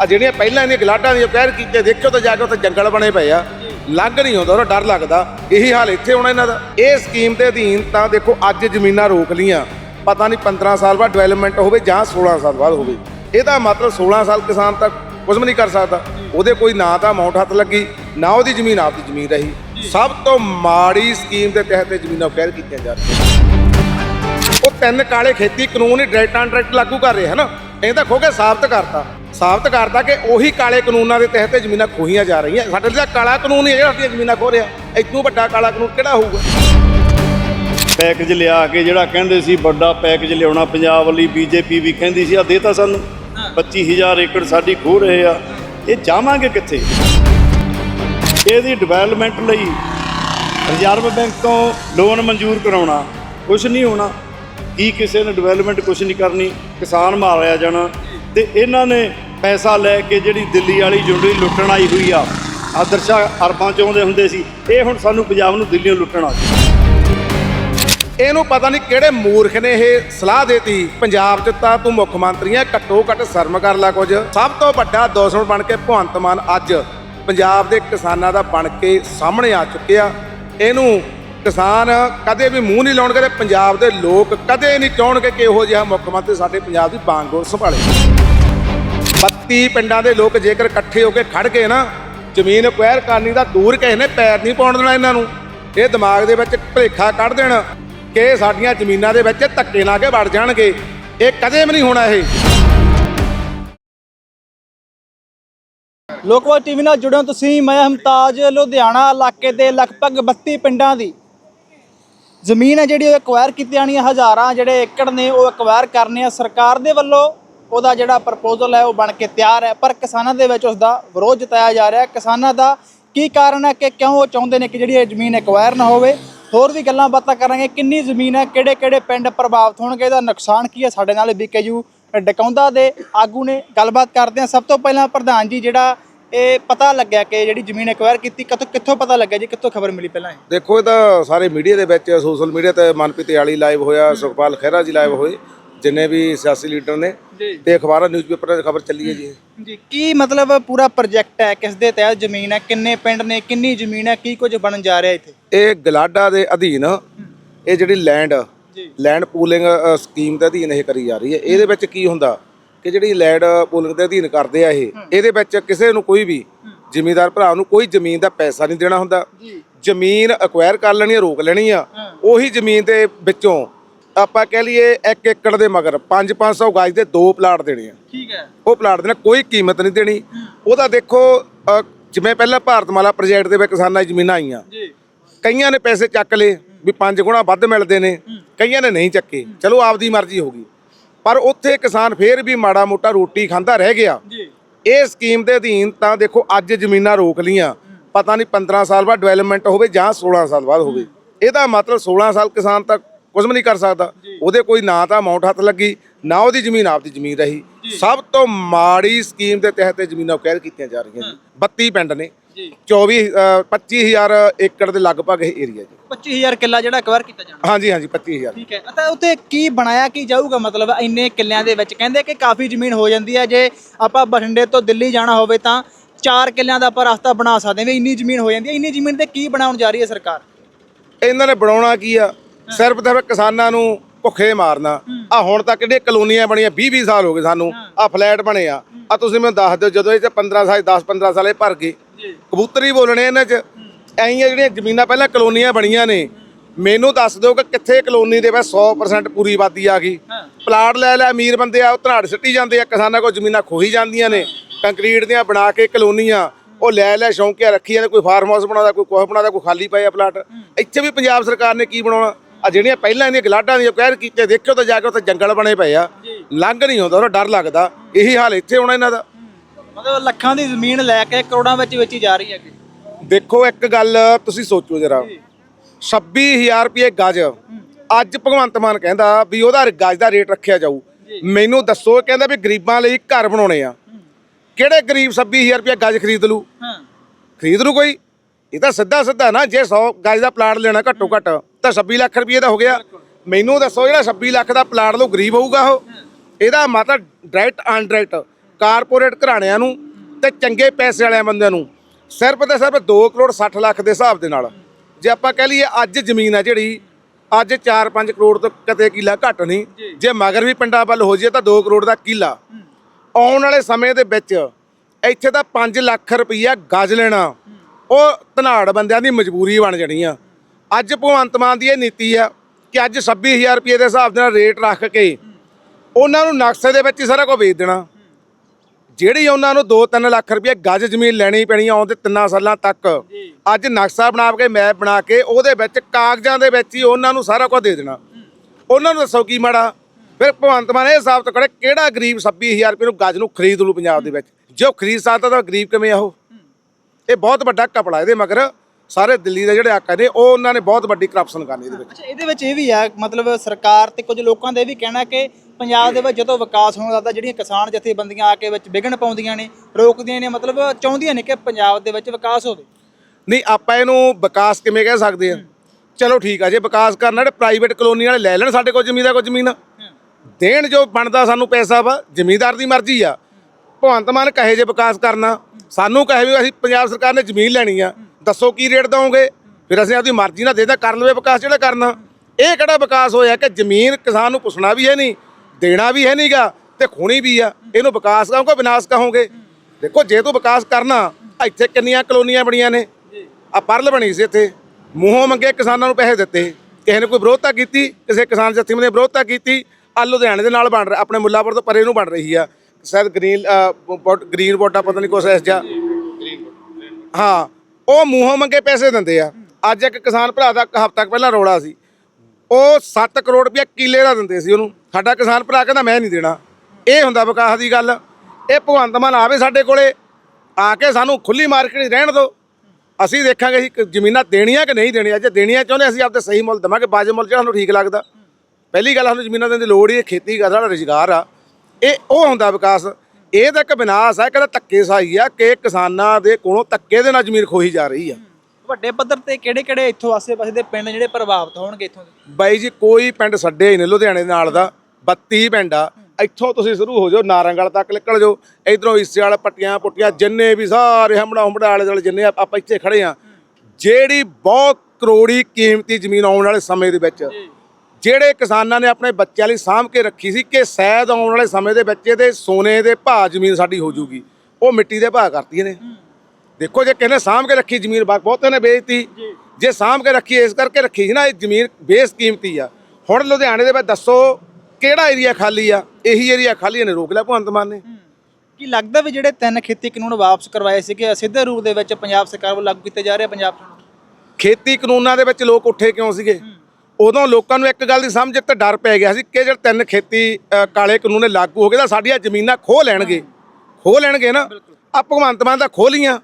ਆ ਜਿਹੜੀਆਂ ਪਹਿਲਾਂ ਇਹਦੀਆਂ ਗਲਾਟਾਂ ਦੀ ਕਹਿਰ ਕੀਤੇ, ਦੇਖਿਓ ਤਾਂ ਜਾ ਕੇ ਉੱਥੇ ਜੰਗਲ ਬਣੇ ਪਏ ਆ। ਲੱਗ ਨਹੀਂ ਆਉਂਦਾ, ਉਹਦਾ ਡਰ ਲੱਗਦਾ। ਇਹੀ ਹਾਲ ਇੱਥੇ ਹੋਣਾ ਇਹਨਾਂ ਦਾ। ਇਹ ਸਕੀਮ ਦੇ ਅਧੀਨ ਤਾਂ ਦੇਖੋ ਅੱਜ ਜ਼ਮੀਨਾਂ ਰੋਕ ਲੀਆਂ ਪਤਾ ਨਹੀਂ 15 ਸਾਲ ਬਾਅਦ ਡਿਵੈਲਪਮੈਂਟ ਹੋਵੇ ਜਾਂ 16 ਸਾਲ ਬਾਅਦ ਹੋਵੇ। ਇਹਦਾ ਮਤਲਬ 16 ਸਾਲ ਕਿਸਾਨ ਤੱਕ ਕੁਝ ਵੀ ਨਹੀਂ ਕਰ ਸਕਦਾ। ਉਹਦੇ ਕੋਈ ਨਾ ਤਾਂ ਅਮਾਉਂਟ ਹੱਥ ਲੱਗੀ, ਨਾ ਉਹਦੀ ਜ਼ਮੀਨ, ਆਪਦੀ ਜ਼ਮੀਨ ਰਹੀ। ਸਭ ਤੋਂ ਮਾੜੀ ਸਕੀਮ ਦੇ ਤਹਿਤ ਜ਼ਮੀਨਾਂ ਫੈਰ ਕੀਤੀਆਂ ਜਾ ਰਹੀਆਂ। ਉਹ ਤਿੰਨ ਕਾਲੇ ਖੇਤੀ ਕਾਨੂੰਨ ਹੀ ਡਾਇਰੈਕਟ ਡਾਇਰੈਕਟ ਲਾਗੂ ਕਰ ਰਹੇ ਹਨ ਇਹ ਤਾਂ ਖੋ ਕੇ ਸਾਬਤ ਕਰਤਾ। ਸਾਬਤ ਕਰਤਾ ਕਿ ਉਹੀ ਕਾਲੇ ਕਾਨੂੰਨਾਂ ਦੇ ਤਹਿਤ ਇਹ ਜ਼ਮੀਨਾਂ ਖੋਹੀਆਂ ਜਾ ਰਹੀਆਂ। ਸਾਡੇ ਤਾਂ ਕਾਲਾ ਕਾਨੂੰਨ ਹੀ ਹੈ ਜਿਹੜਾ ਸਾਡੀਆਂ ਜ਼ਮੀਨਾਂ ਖੋ ਰਿਹਾ। ਇਦੋਂ ਵੱਡਾ ਕਾਲਾ ਕਾਨੂੰਨ ਕਿਹੜਾ ਹੋਊਗਾ? ਪੈਕੇਜ ਲਿਆ ਕੇ ਜਿਹੜਾ ਕਹਿੰਦੇ ਸੀ ਵੱਡਾ ਪੈਕੇਜ ਲਿਆਉਣਾ ਪੰਜਾਬ ਲਈ ਬੀਜੇਪੀ ਵੀ ਕਹਿੰਦੀ ਸੀ ਆ ਦੇਤਾ ਸਾਨੂੰ। 25000 ਏਕੜ ਸਾਡੀ ਖੋਹ ਰਹੇ ਆ। ਇਹ ਜਾਵਾਂਗੇ ਕਿੱਥੇ? ਇਹਦੀ ਡਿਵੈਲਪਮੈਂਟ ਲਈ ਰਿਜ਼ਰਵ ਬੈਂਕ ਤੋਂ ਲੋਨ ਮਨਜ਼ੂਰ ਕਰਾਉਣਾ ਕੁਝ ਨਹੀਂ ਹੋਣਾ। ਕੀ ਕਿਸੇ ਨੇ ਡਿਵੈਲਪਮੈਂਟ ਕੁਝ ਨਹੀਂ ਕਰਨੀ ਕਿਸਾਨ ਮਾਰਿਆ ਜਾਣਾ। ਤੇ ਇਹਨਾਂ ਨੇ ਪੈਸਾ ਲੈ ਕੇ ਜਿਹੜੀ ਦਿੱਲੀ ਵਾਲੀ ਜੁੰਡੀ ਲੁੱਟਣ ਆਈ ਹੋਈ ਆ, ਆਦਰਸ਼ਾ ਅਰਬਾਂ ਚ ਆਉਂਦੇ ਹੁੰਦੇ ਸੀ, ਇਹ ਹੁਣ ਸਾਨੂੰ ਪੰਜਾਬ ਨੂੰ ਦਿੱਲੀੋਂ ਲੁੱਟਣ ਆ ਗਏ। ਇਹਨੂੰ ਪਤਾ ਨਹੀਂ ਕਿਹੜੇ ਮੂਰਖ ਨੇ ਇਹ ਸਲਾਹ ਦੇਤੀ। ਪੰਜਾਬ 'ਚ ਤਾਂ ਤੂੰ ਮੁੱਖ ਮੰਤਰੀ ਆ ਘੱਟੋ ਘੱਟ ਸ਼ਰਮ ਕਰ ਲੈ ਕੁਝ। ਸਭ ਤੋਂ ਵੱਡਾ ਦੁਸ਼ਮਣ ਬਣ ਕੇ ਭਗਵੰਤ ਮਾਨ ਅੱਜ ਪੰਜਾਬ ਦੇ ਕਿਸਾਨਾਂ ਦਾ ਬਣ ਕੇ ਸਾਹਮਣੇ ਆ ਚੁੱਕਿਆ ਇਹਨੂੰ ਕਿਸਾਨ ਕਦੇ ਵੀ ਮੂੰਹ ਨਹੀਂ ਲਾਉਣਗੇ ਤੇ ਪੰਜਾਬ ਦੇ ਲੋਕ ਕਦੇ ਨਹੀਂ ਚਾਹਣਗੇ ਕਿ ਇਹੋ ਜਿਹਾ ਮੁੱਖ ਮੰਤਰੀ ਸਾਡੇ ਪੰਜਾਬ ਦੀ ਬਾਂਗੋਰ ਸੰਭਾਲੇ। 32 ਪਿੰਡਾਂ ਦੇ ਲੋਕ ਜੇਕਰ ਇਕੱਠੇ ਹੋ ਕੇ ਖੜ ਗਏ ਨਾ, ਜ਼ਮੀਨ ਅਕਵਾਇਰ ਕਰਨੀ ਦਾ ਦੂਰ ਕਿਸੇ ਨੇ ਪੈਰ ਨਹੀਂ ਪਾਉਣ ਦੇਣਾ ਇਹਨਾਂ ਨੂੰ। ਇਹ ਦਿਮਾਗ ਦੇ ਵਿੱਚ ਭਲੇਖਾ ਕੱਢ ਦੇਣ ਕਿ ਸਾਡੀਆਂ ਜ਼ਮੀਨਾਂ ਦੇ ਵਿੱਚ ਧੱਕੇ ਲਾ ਕੇ ਵੜ ਜਾਣਗੇ। ਇਹ ਕਦੇ ਵੀ ਨਹੀਂ ਹੋਣਾ ਇਹ। ਲੋਕਵਾਦ ਟੀਵੀ ਨਾਲ ਜੁੜਿਓ ਤੁਸੀਂ, ਮੈਂ ਹਮਤਾਜ, ਲੁਧਿਆਣਾ ਇਲਾਕੇ ਦੇ ਲਗਭਗ 32 ਪਿੰਡਾਂ ਦੀ। ਜ਼ਮੀਨ ਹੈ ਜਿਹੜੀ ਉਹ ਐਕਵਾਇਰ ਕੀਤੀ ਜਾਣੀ ਹੈ, ਹਜ਼ਾਰਾਂ ਜਿਹੜੇ ਏਕੜ ਨੇ ਉਹ ਐਕਵਾਇਰ ਕਰਨੇ ਆ ਸਰਕਾਰ ਦੇ ਵੱਲੋਂ। ਉਹਦਾ ਜਿਹੜਾ ਪ੍ਰਪੋਜ਼ਲ ਹੈ ਉਹ ਬਣ ਕੇ ਤਿਆਰ ਹੈ, ਪਰ ਕਿਸਾਨਾਂ ਦੇ ਵਿੱਚ ਉਸ ਦਾ ਵਿਰੋਧ ਜਤਾਇਆ ਜਾ ਰਿਹਾ ਹੈ। ਕਿਸਾਨਾਂ ਦਾ ਕੀ ਕਾਰਨ ਹੈ ਕਿ ਕਿਉਂ ਉਹ ਚਾਹੁੰਦੇ ਨੇ ਕਿ ਜਿਹੜੀ ਇਹ ਜ਼ਮੀਨ ਐਕਵਾਇਰ ਨਾ ਹੋਵੇ? ਹੋਰ ਵੀ ਗੱਲਾਂ ਬਾਤਾਂ ਕਰਾਂਗੇ, ਕਿੰਨੀ ਜ਼ਮੀਨ ਹੈ ਕਿਹੜੇ ਕਿਹੜੇ ਪਿੰਡ ਪ੍ਰਭਾਵਿਤ ਹੋਣਗੇ, ਇਹਦਾ ਨੁਕਸਾਨ ਕੀ ਹੈ? ਸਾਡੇ ਨਾਲ ਬੀਕੇਯੂ ਡਕੌਂਦਾ ਦੇ ਆਗੂ ਨੇ ਗੱਲਬਾਤ ਕਰਦੇ ਹਾਂ। ਸਭ ਤੋਂ ਪਹਿਲਾਂ ਪ੍ਰਧਾਨ ਜੀ, ਜਿਹੜਾ ਇਹ ਪਤਾ ਲੱਗਿਆ ਕਿ ਜਿਹੜੀ ਜ਼ਮੀਨ ਐਕਵਾਇਰ ਕੀਤੀ, ਕਿੱਥੋਂ ਕਿੱਥੋਂ ਪਤਾ ਲੱਗਿਆ ਜੀ? ਕਿੱਥੋਂ ਖਬਰ ਮਿਲੀ ਪਹਿਲਾਂ ਇਹ? ਦੇਖੋ, ਇਹ ਤਾਂ ਸਾਰੇ ਮੀਡੀਆ ਦੇ ਵਿੱਚ, ਸੋਸ਼ਲ ਮੀਡੀਆ ਤੇ ਮਨਪ੍ਰੀਤ ਆਲੀ ਲਾਈਵ ਹੋਇਆ, ਸੁਖਪਾਲ ਖਹਿਰਾ ਜੀ ਲਾਈਵ ਹੋਏ। ਜਿੰਨੇ ਵੀ ਸਿਆਸੀ ਲੀਡਰ ਨੇ ਜੀ। ਤੇ ਅਖਬਾਰਾਂ ਨਿਊਜ਼ਪੇਪਰਾਂ 'ਚ ਖਬਰ ਚੱਲੀ ਹੈ ਜੀ। ਜੀ ਕੀ ਮਤਲਬ ਪੂਰਾ ਪ੍ਰੋਜੈਕਟ ਹੈ? ਕਿਸ ਦੇ ਤਹਿਤ ਜ਼ਮੀਨ ਹੈ? ਕਿੰਨੇ ਪਿੰਡ ਨੇ? ਕਿੰਨੀ ਜ਼ਮੀਨ ਹੈ? ਕੀ ਕੁਝ ਬਣਨ ਜਾ ਰਿਹਾ ਇੱਥੇ? ਇਹ ਗਲਾਡਾ ਦੇ ਅਧੀਨ ਇਹ ਜਿਹੜੀ ਲੈਂਡ ਜੀ। ਲੈਂਡ ਪੂਲਿੰਗ ਸਕੀਮ ਦੇ ਅਧੀਨ ਇਹ ਕਰੀ ਜਾ ਰਹੀ ਹੈ। ਇਹਦੇ ਵਿੱਚ ਕੀ ਹੁੰਦਾ ਕਿ ਜਿਹੜੀ ਲੈਂਡ ਪੂਲਿੰਗ ਦੇ ਅਧੀਨ ਕਰਦੇ ਆ ਇਹ ਇਹਦੇ ਵਿੱਚ ਕਿਸੇ ਨੂੰ ਕੋਈ ਵੀ ਜ਼ਿਮੀਂਦਾਰ ਭਰਾ ਨੂੰ ਕੋਈ ਜ਼ਮੀਨ ਦਾ ਪੈਸਾ ਨਹੀਂ ਦੇਣਾ ਹੁੰਦਾ। ਜੀ। ਜ਼ਮੀਨ ਅਕਵਾਇਰ ਕਰ ਲੈਣੀ ਆ ਰੋਕ ਲੈਣੀ ਆ। ਉਹੀ ਜ਼ਮੀਨ ਦੇ ਵਿੱਚੋਂ ਆਪਾਂ ਕਹਿ ਲਈਏ 1 ਏਕੜ ਦੇ ਮਗਰ 5-500 ਗਜ ਦੇ ਦੋ ਪਲਾਟ ਦੇਣੇ ਆ। ਠੀਕ ਹੈ। ਉਹ ਪਲਾਟ ਦੇਣਾ ਕੋਈ ਕੀਮਤ ਨਹੀਂ ਦੇਣੀ। ਉਹਦਾ ਦੇਖੋ ਅ, ਜਿਵੇਂ ਪਹਿਲਾਂ ਭਾਰਤਮਾਲਾ ਪ੍ਰੋਜੈਕਟ ਦੇ ਵਿੱਚ ਕਿਸਾਨਾਂ ਦੀ ਜ਼ਮੀਨਾਂ ਆਈਆਂ। ਜੀ। ਕਈਆਂ ਨੇ ਪੈਸੇ ਚੱਕ ਲਏ ਵੀ ਪੰਜ ਗੁਣਾ ਵੱਧ ਮਿਲਦੇ ਨੇ ਕਈਆਂ ਨੇ ਨਹੀਂ ਚੱਕੇ। ਚਲੋ ਆਪਦੀ ਮਰਜ਼ੀ ਹੋਗੀ ਪਰ ਉੱਥੇ ਕਿਸਾਨ ਫੇਰ ਵੀ ਮਾੜਾ ਮੋਟਾ ਰੋਟੀ ਖਾਂਦਾ ਰਹਿ ਗਿਆ। ਜੀ। ਇਹ ਸਕੀਮ ਦੇ ਅਧੀਨ ਤਾਂ ਦੇਖੋ ਅੱਜ ਜ਼ਮੀਨਾਂ ਰੋਕ ਲੀਆਂ ਪਤਾ ਨਹੀਂ 15 ਸਾਲ ਬਾਅਦ ਡਿਵੈਲਪਮੈਂਟ ਹੋਵੇ ਜਾਂ 16 ਸਾਲ ਬਾਅਦ ਹੋਵੇ। ਇਹਦਾ ਮਤਲਬ 16 ਸਾਲ ਕਿਸਾਨ ਤਾਂ ਕੁਝ ਵੀ ਨਹੀਂ ਕਰ ਸਕਦਾ। ਉਹਦੇ ਕੋਈ ਨਾ ਤਾਂ ਅਮਾਉਂਟ ਹੱਥ ਲੱਗੀ ਨਾ ਉਹਦੀ ਜ਼ਮੀਨ ਆਪਦੀ ਜ਼ਮੀਨ ਰਹੀ। ਸਭ ਤੋਂ ਮਾੜੀ ਸਕੀਮ ਦੇ ਤਹਿਤ ਇਹ ਜ਼ਮੀਨਾਂ ਕੈਦ ਕੀਤੀਆਂ ਜਾ ਰਹੀਆਂ ਜੀ 32 ਪਿੰਡ ਨੇ। ਜੀ। 24 ਅ, 25000 ਏਕੜ ਦੇ ਲਗਭਗ ਇਹ ਏਰੀਆ ਜੀ 25000 ਕਿੱਲਾ ਜਿਹੜਾ ਕਵਰ ਕੀਤਾ ਜਾਣਾ। ਹਾਂਜੀ ਹਾਂਜੀ 25000 ਠੀਕ ਹੈ। ਤਾਂ ਉੱਤੇ ਕੀ ਬਣਾਇਆ ਕੀ ਜਾਊਗਾ? ਮਤਲਬ ਇੰਨੇ ਕਿੱਲਿਆਂ ਦੇ ਵਿੱਚ। ਕਹਿੰਦੇ ਕਿ ਕਾਫੀ ਜ਼ਮੀਨ ਹੋ ਜਾਂਦੀ ਹੈ। ਜੇ ਆਪਾਂ ਬਠਿੰਡੇ ਤੋਂ ਦਿੱਲੀ ਜਾਣਾ ਹੋਵੇ ਤਾਂ 4 ਕਿੱਲਿਆਂ ਦਾ ਆਪਾਂ ਰਸਤਾ ਬਣਾ ਸਕਦੇ ਹਾਂ ਵੀ ਇੰਨੀ ਜ਼ਮੀਨ ਹੋ ਜਾਂਦੀ ਹੈ। ਇੰਨੀ ਜ਼ਮੀਨ ਤੇ ਕੀ ਬਣਾਉਣ ਜਾ ਰਹੀ ਹੈ ਸਰਕਾਰ? ਇਹਨਾਂ ਨੇ ਬਣਾਉਣਾ ਕੀ ਆ? ਸਿਰਫ ਤੇ ਕਿਸਾਨਾਂ ਨੂੰ ਭੁੱਖੇ ਮਾਰਨਾ। ਆ ਹੁਣ ਤੱਕ ਜਿਹੜੀਆਂ ਕਲੋਨੀਆਂ ਬਣੀਆਂ 20 20 ਸਾਲ ਹੋ ਗਏ ਸਾਨੂੰ। ਆ ਫਲੈਟ ਬਣੇ ਆ। ਆ ਤੁਸੀਂ ਮੈਨੂੰ ਦੱਸ ਦਿਓ ਜਦੋਂ ਇਹ ਚ 15 ਸਾਲ 10 15 ਸਾਲ ਇਹ ਭਰ ਗਏ। ਕਬੂਤਰ ਹੀ ਬੋਲਣੇ ਇਹਨਾਂ ਚ। ਐਂ ਜਿਹੜੀਆਂ ਜ਼ਮੀਨਾਂ ਪਹਿਲਾਂ ਕਲੋਨੀਆਂ ਬਣੀਆਂ ਨੇ। ਮੈਨੂੰ ਦੱਸ ਦਿਓ ਕਿ ਕਿੱਥੇ ਕਲੋਨੀ ਦੇ ਵਿੱਚ 100% ਪੂਰੀ ਆਬਾਦੀ ਆ ਗਈ। ਪਲਾਟ ਲੈ ਲੈ ਅਮੀਰ ਬੰਦੇ ਆ ਉਹ ਧਨਾੜ ਸਿੱਟੀ ਜਾਂਦੇ ਆ ਕਿਸਾਨਾਂ ਕੋਲ ਜ਼ਮੀਨਾਂ ਖੋਹੀ ਜਾਂਦੀਆਂ ਨੇ। ਕੰਕਰੀਟ ਦੀਆਂ ਬਣਾ ਕੇ ਕਲੋਨੀਆਂ ਉਹ ਲੈ ਲੈ ਸ਼ੌਂਕੀਆਂ ਰੱਖੀਆਂ ਨੇ ਕੋਈ ਫਾਰਮ ਹਾਊਸ ਬਣਾਉਂਦਾ ਕੋਈ ਕੁਛ ਬਣਾਉਂਦਾ ਕੋਈ ਖਾਲੀ ਪਏ ਆ ਪਲਾਟ। ਇੱਥੇ ਵੀ ਪੰਜਾਬ ਸਰਕਾਰ ਨੇ ਕੀ ਬਣਾਉਣਾ? ਆ ਜਿਹੜੀਆਂ ਪਹਿਲਾਂ ਇਹਦੀਆਂ ਗਲਾਡਾਂ ਦੀਆਂ ਕਹਿਰ ਕੀਤੇ ਦੇਖਿਓ ਤਾਂ ਜਾ ਕੇ ਉੱਥੇ ਜੰਗਲ ਬਣੇ ਪਏ ਆ। ਲੰਘ ਨਹੀਂ ਹੁੰਦਾ ਉਹਦਾ ਡਰ ਲੱਗਦਾ। ਇਹੀ ਹਾਲ ਇੱਥੇ ਹੋਣਾ ਇਹਨਾਂ ਦਾ। ਮਤਲਬ ਲੱਖਾਂ ਦੀ ਜ਼ਮੀਨ ਲੈ ਕੇ ਕਰੋੜਾਂ ਵਿੱਚ ਵੇਚੀ ਜਾ ਰਹੀ ਹੈ ਅੱਗੇ ਦੇਖੋ ਇੱਕ ਗੱਲ ਤੁਸੀਂ ਸੋਚੋ ਜਰਾ। 26000 ਰੁਪਏ ਗਜ। ਅੱਜ ਭਗਵੰਤ ਮਾਨ ਕਹਿੰਦਾ ਵੀ ਉਹਦਾ ਗਜ ਦਾ ਰੇਟ ਰੱਖਿਆ ਜਾਊ। ਮੈਨੂੰ ਦੱਸੋ ਇਹ ਕਹਿੰਦਾ ਵੀ ਗਰੀਬਾਂ ਲਈ ਘਰ ਬਣਾਉਣੇ ਆ। ਕਿਹੜੇ ਗਰੀਬ 26000 ਰੁਪਏ ਗਜ ਖਰੀਦ ਲੂ ਹਾਂ। ਖਰੀਦ ਲੂ ਕੋਈ? ਇਹ ਤਾਂ ਸਿੱਧਾ ਸਿੱਧਾ ਨਾ ਜੇ 100 ਗਜ ਦਾ ਪਲਾਟ ਲੈਣਾ ਘੱਟੋ ਘੱਟ ਤਾਂ 26 ਲੱਖ ਰੁਪਏ ਦਾ ਹੋ ਗਿਆ। ਮੈਨੂੰ ਦੱਸੋ ਜਿਹੜਾ 26 ਲੱਖ ਦਾ ਪਲਾਟ ਲਓ ਗਰੀਬ ਹੋਊਗਾ ਉਹ। ਇਹਦਾ ਮਤਲਬ ਡਾਇਰੈਕਟ ਅਨਡਾਇਰੈਕਟ ਕਾਰਪੋਰੇਟ ਘਰਾਣਿਆਂ ਨੂੰ ਤੇ ਚੰਗੇ ਪੈਸੇ ਵਾਲਿਆਂ ਬੰਦਿਆਂ ਨੂੰ। ਸਿਰਫ ਤੇ ਸਿਰਫ 2 ਕਰੋੜ 60 ਲੱਖ ਦੇ ਹਿਸਾਬ ਦੇ ਨਾਲ। ਜੇ ਆਪਾਂ ਕਹਿ ਲਈਏ ਅੱਜ ਜ਼ਮੀਨ ਆ ਜਿਹੜੀ ਅੱਜ 4-5 ਕਰੋੜ ਤੋਂ ਕਿਤੇ ਕਿੱਲਾ ਘੱਟ ਨਹੀਂ। ਜੇ। ਮਗਰ ਵੀ ਪਿੰਡਾਂ ਵੱਲ ਹੋ ਜੇ ਤਾਂ 2 ਕਰੋੜ ਦਾ ਕਿੱਲਾ। ਆਉਣ ਵਾਲੇ ਸਮੇਂ ਦੇ ਵਿੱਚ ਇੱਥੇ ਤਾਂ 5 ਲੱਖ ਰੁਪਈਆ ਗਜ ਲੈਣਾ। ਉਹ ਧਨਾੜ ਬੰਦਿਆਂ ਦੀ ਮਜਬੂਰੀ ਬਣ ਜਾਣੀ ਆ। ਅੱਜ ਭਗਵੰਤ ਮਾਨ ਦੀ ਇਹ ਨੀਤੀ ਆ ਕਿ ਅੱਜ 26000 ਰੁਪਏ ਦੇ ਹਿਸਾਬ ਦੇ ਨਾਲ ਰੇਟ ਰੱਖ ਕੇ ਉਹਨਾਂ ਨੂੰ ਨਕਸ਼ੇ ਦੇ ਵਿੱਚ ਹੀ ਸਾਰਾ ਕੁਝ ਵੇਚ ਦੇਣਾ। ਜਿਹੜੀ ਉਹਨਾਂ ਨੂੰ 2-3 ਲੱਖ ਰੁਪਏ ਗਜ ਜ਼ਮੀਨ ਲੈਣੀ ਪੈਣੀ ਆਉਂਦੇ 3 ਸਾਲਾਂ ਤੱਕ ਅੱਜ ਨਕਸ਼ਾ ਬਣਾ ਕੇ ਮੈਪ ਬਣਾ ਕੇ ਉਹਦੇ ਵਿੱਚ ਕਾਗਜ਼ਾਂ ਦੇ ਵਿੱਚ ਹੀ ਉਹਨਾਂ ਨੂੰ ਸਾਰਾ ਕੁਝ ਦੇ ਦੇਣਾ। ਉਹਨਾਂ ਨੂੰ ਦੱਸੋ ਕੀ ਮਾੜਾ। ਫਿਰ ਭਗਵੰਤ ਮਾਨ ਇਹ ਸਾਬਤ ਕਰੇ ਕਿਹੜਾ ਗਰੀਬ 26000 ਰੁਪਏ ਨੂੰ ਗਜ ਨੂੰ ਖਰੀਦ ਲੂ ਪੰਜਾਬ ਦੇ ਵਿੱਚ? ਜੇ ਉਹ ਖਰੀਦ ਸਕਦਾ ਤਾਂ ਗਰੀਬ ਕਿਵੇਂ ਆ ਉਹ? ਇਹ ਬਹੁਤ ਵੱਡਾ ਕਪੜਾ ਇਹਦੇ ਮਗਰ। ਸਾਰੇ ਦਿੱਲੀ ਦੇ ਜਿਹੜੇ ਆਕਾ ਨੇ ਉਹ ਉਹਨਾਂ ਨੇ ਬਹੁਤ ਵੱਡੀ ਕਰਪਸ਼ਨ ਕਰਨੀ ਇਹਦੇ ਵਿੱਚ। ਅੱਛਾ ਇਹਦੇ ਵਿੱਚ ਇਹ ਵੀ ਹੈ ਮਤਲਬ ਸਰਕਾਰ ਤੇ ਕੁਝ ਲੋਕਾਂ ਦਾ ਇਹ ਵੀ ਕਹਿਣਾ ਕਿ ਪੰਜਾਬ ਦੇ ਵਿੱਚ ਜਦੋਂ ਵਿਕਾਸ ਹੋਣ ਲੱਗਦਾ ਜਿਹੜੀਆਂ ਕਿਸਾਨ ਜਥੇਬੰਦੀਆਂ ਆ ਕੇ ਵਿੱਚ ਵਿਘਨ ਪਾਉਂਦੀਆਂ ਨੇ ਰੋਕਦੀਆਂ ਨੇ ਮਤਲਬ ਚਾਹੁੰਦੀਆਂ ਨੇ ਕਿ ਪੰਜਾਬ ਦੇ ਵਿੱਚ ਵਿਕਾਸ ਹੋਵੇ। ਨਹੀਂ ਆਪਾਂ ਇਹਨੂੰ ਵਿਕਾਸ ਕਿਵੇਂ ਕਹਿ ਸਕਦੇ ਆ? ਚਲੋ ਠੀਕ ਆ ਜੇ ਵਿਕਾਸ ਕਰਨਾ ਤੇ ਪ੍ਰਾਈਵੇਟ ਕਲੋਨੀ ਵਾਲੇ ਲੈ ਲੈਣ ਸਾਡੇ ਕੋਲ ਜ਼ਮੀਨ ਦਾ ਕੋਈ ਜ਼ਮੀਨ ਦੇਣ ਜੋ ਬਣਦਾ ਸਾਨੂੰ ਪੈਸਾ ਵਾ ਜ਼ਮੀਂਦਾਰ ਦੀ ਮਰਜ਼ੀ ਆ। ਭਗਵੰਤ ਮਾਨ ਕਹੇ ਜੇ ਵਿਕਾਸ ਕਰਨਾ ਸਾਨੂੰ ਕਹੇ ਵੀ ਅਸੀਂ ਪੰਜਾਬ ਸਰਕਾਰ ਨੇ ਜ਼ਮੀਨ ਲੈਣੀ ਆ। ਦੱਸੋ ਕੀ ਰੇਟ ਦਵੋਗੇ ਫਿਰ ਅਸੀਂ ਆਪਦੀ ਮਰਜ਼ੀ ਨਾਲ ਦੇਦਾ ਕਰ ਲਵੇ ਵਿਕਾਸ ਜਿਹੜਾ ਕਰਨਾ। ਇਹ ਕਿਹੜਾ ਵਿਕਾਸ ਹੋਇਆ ਕਿ ਜ਼ਮੀਨ ਕਿਸਾਨ ਨੂੰ ਪੁੱਛਣਾ ਵੀ ਹੈ ਨਹੀਂ, ਦੇਣਾ ਵੀ ਹੈ ਨਹੀਂਗਾ ਤੇ ਖੋਣੀ ਵੀ ਆ। ਇਹਨੂੰ ਵਿਕਾਸ ਕਹੋਗੇ, ਵਿਨਾਸ਼ ਕਹੋਗੇ? ਦੇਖੋ, ਜੇ ਤੂੰ ਵਿਕਾਸ ਕਰਨਾ ਇੱਥੇ ਕਿੰਨੀਆਂ ਕਲੋਨੀਆਂ ਬਣੀਆਂ ਨੇ। ਆ ਪਰਲ ਬਣੀ ਸੀ ਇੱਥੇ। ਮੂੰਹੋਂ ਮੰਗੇ ਕਿਸਾਨਾਂ ਨੂੰ ਪੈਸੇ ਦਿੱਤੇ। ਕਿਸੇ ਨੇ ਕੋਈ ਵਿਰੋਧਤਾ ਕੀਤੀ, ਕਿਸੇ ਕਿਸਾਨ ਜਥੇਬੰਦੀ ਨੇ ਵਿਰੋਧਤਾ ਕੀਤੀ। ਆ ਲੁਧਿਆਣੇ ਦੇ ਨਾਲ ਬਣ ਰਿਹਾ, ਆਪਣੇ ਮੁੱਲਾਪੁਰ ਤੋਂ ਪਰੇ ਨੂੰ ਬਣ ਰਹੀ ਆ। ਸ਼ਾਇਦ ਗ੍ਰੀਨ ਗ੍ਰੀਨ ਬੋਟਾ ਪਤਾ ਨਹੀਂ ਕੁਛ ਐਸ ਜਾ ਹਾਂ। ਉਹ ਮੂੰਹੋਂ ਮੰਗੇ ਪੈਸੇ ਦਿੰਦੇ ਆ। ਅੱਜ ਇੱਕ ਕਿਸਾਨ ਭਰਾ ਦਾ ਹਫ਼ਤਾ ਕੁ ਪਹਿਲਾਂ ਰੋਲਾ ਸੀ। ਉਹ 7 ਕਰੋੜ ਰੁਪਇਆ ਕਿੱਲੇ ਦਾ ਦਿੰਦੇ ਸੀ ਉਹਨੂੰ। ਸਾਡਾ ਕਿਸਾਨ ਭਰਾ ਕਹਿੰਦਾ ਮੈਂ ਨਹੀਂ ਦੇਣਾ। ਇਹ ਹੁੰਦਾ ਵਿਕਾਸ ਦੀ ਗੱਲ। ਇਹ ਭਗਵੰਤ ਮਾਨ ਆਵੇ ਸਾਡੇ ਕੋਲੇ ਆ ਕੇ ਸਾਨੂੰ ਖੁੱਲੀ ਮਾਰਕੀਟ 'ਚ ਰਹਿਣ ਦਿਓ ਅਸੀਂ ਦੇਖਾਂਗੇ ਅਸੀਂ ਜ਼ਮੀਨਾਂ ਦੇਣੀਆਂ ਕਿ ਨਹੀਂ ਦੇਣੀਆਂ। ਜੇ ਦੇਣੀਆਂ ਚਾਹੁੰਦੇ ਅਸੀਂ ਆਪਦੇ ਸਹੀ ਮੁੱਲ ਦੇਵਾਂਗੇ ਬਾਜੇ ਮੁੱਲ ਜਿਹੜਾ ਸਾਨੂੰ ਠੀਕ ਲੱਗਦਾ। ਪਹਿਲੀ ਗੱਲ ਸਾਨੂੰ ਜ਼ਮੀਨਾਂ ਦੇਣ ਦੀ ਲੋੜ ਹੀ ਹੈ, ਖੇਤੀ ਦਾ ਸਾਡਾ ਰੁਜ਼ਗਾਰ ਆ। ਇਹ ਉਹ ਹੁੰਦਾ ਵਿਕਾਸ। ਇਹ ਤਾਂ ਇੱਕ ਵਿਨਾਸ਼ ਹੈ ਕਹਿੰਦਾ ਧੱਕੇ ਸਾਈ ਆ ਕਿ ਕਿਸਾਨਾਂ ਦੇ ਕੋਲੋਂ ਧੱਕੇ ਦੇ ਨਾਲ ਜ਼ਮੀਨ ਖੋਹੀ ਜਾ ਰਹੀ ਆ। ਵੱਡੇ ਪੱਧਰ ਤੇ ਕਿਹੜੇ ਕਿਹੜੇ ਇੱਥੋਂ ਆਸੇ-ਪਾਸੇ ਦੇ ਪਿੰਡ ਜਿਹੜੇ ਪ੍ਰਭਾਵਿਤ ਹੋਣਗੇ ਇੱਥੋਂ ਦੇ? ਬਾਈ ਜੀ ਕੋਈ ਪਿੰਡ ਛੱਡੇ ਹੀ ਨਹੀਂ ਲੁਧਿਆਣੇ ਦੇ ਨਾਲ ਦਾ 32 ਪਿੰਡ ਆ। ਇੱਥੋਂ ਤੁਸੀਂ ਸ਼ੁਰੂ ਹੋ ਜਾਓ ਨਾਰੰਗਲ ਤੱਕ ਨਿਕਲ ਜਾਓ ਇਧਰੋਂ ਇਸੇ ਵਾਲਾ ਪੱਟੀਆਂ ਪੁੱਟੀਆਂ ਜਿੰਨੇ ਵੀ ਸਾਰੇ ਹਮੜਾ ਹਮੜਾ ਵਾਲੇ ਦੁਆਲੇ ਜਿੰਨੇ ਆਪਾਂ ਇੱਥੇ ਖੜੇ ਆ। ਜਿਹੜੀ ਬਹੁਤ ਕਰੋੜੀ ਕੀਮਤੀ ਜ਼ਮੀਨ ਆਉਣ ਵਾਲੇ ਸਮੇਂ ਦੇ ਵਿੱਚ ਜਿਹੜੇ ਕਿਸਾਨਾਂ ਨੇ ਆਪਣੇ ਬੱਚਿਆਂ ਲਈ ਸਾਂਭ ਕੇ ਰੱਖੀ ਸੀ ਕਿ ਸ਼ਾਇਦ ਆਉਣ ਵਾਲੇ ਸਮੇਂ ਦੇ ਵਿੱਚ ਇਹਦੇ ਸੋਨੇ ਦੇ ਭਾਅ ਜ਼ਮੀਨ ਸਾਡੀ ਹੋ ਜੂਗੀ ਉਹ ਮਿੱਟੀ ਦੇ ਭਾਅ ਕਰਤੀਆਂ ਨੇ। ਦੇਖੋ ਜੇ ਨੇ ਸਾਂਭ ਕੇ ਰੱਖੀ ਜ਼ਮੀਨ ਬਾ ਬਹੁਤੇ ਨੇ ਵੇਚਤੀ ਜੇ। ਸਾਂਭ ਕੇ ਰੱਖੀ ਇਸ ਕਰਕੇ ਰੱਖੀ ਸੀ ਨਾ ਇਹ ਜ਼ਮੀਨ ਬੇਸ ਕੀਮਤੀ ਆ। ਹੁਣ ਲੁਧਿਆਣੇ ਦੇ ਵਿੱਚ ਦੱਸੋ ਕਿਹੜਾ ਏਰੀਆ ਖਾਲੀ ਆ? ਇਹੀ ਏਰੀਆ ਖਾਲੀ ਨੇ ਰੋਕ ਲਿਆ ਭਗਵੰਤ ਮਾਨ ਨੇ। ਕੀ ਲੱਗਦਾ ਵੀ ਜਿਹੜੇ ਤਿੰਨ ਖੇਤੀ ਕਾਨੂੰਨ ਵਾਪਸ ਕਰਵਾਏ ਸੀਗੇ ਸਿੱਧੇ ਰੂਪ ਦੇ ਵਿੱਚ ਪੰਜਾਬ ਸਰਕਾਰ ਵੱਲੋਂ ਲਾਗੂ ਕੀਤੇ ਜਾ ਰਹੇ ਪੰਜਾਬ ਖੇਤੀ ਕਾਨੂੰਨਾਂ ਦੇ ਵਿੱਚ ਲੋਕ ਉੱਠੇ ਕਿਉਂ ਸੀਗੇ? ਉਦੋਂ ਲੋਕਾਂ ਨੂੰ ਇੱਕ ਗੱਲ ਦੀ ਸਮਝ ਤੇ ਡਰ ਪੈ ਗਿਆ ਸੀ ਕਿ ਜਿਹੜੇ ਤਿੰਨ ਖੇਤੀ ਕਾਲੇ ਕਾਨੂੰਨ ਲਾਗੂ ਹੋ ਗਏ ਤਾਂ ਸਾਡੀਆਂ ਜ਼ਮੀਨਾਂ ਖੋਹ ਲੈਣਗੇ। ਖੋਹ ਲੈਣਗੇ ਨਾ ਆ ਭਗਵੰਤ ਮਾਨ ਦਾ ਖੋਹ ਲੀਆਂ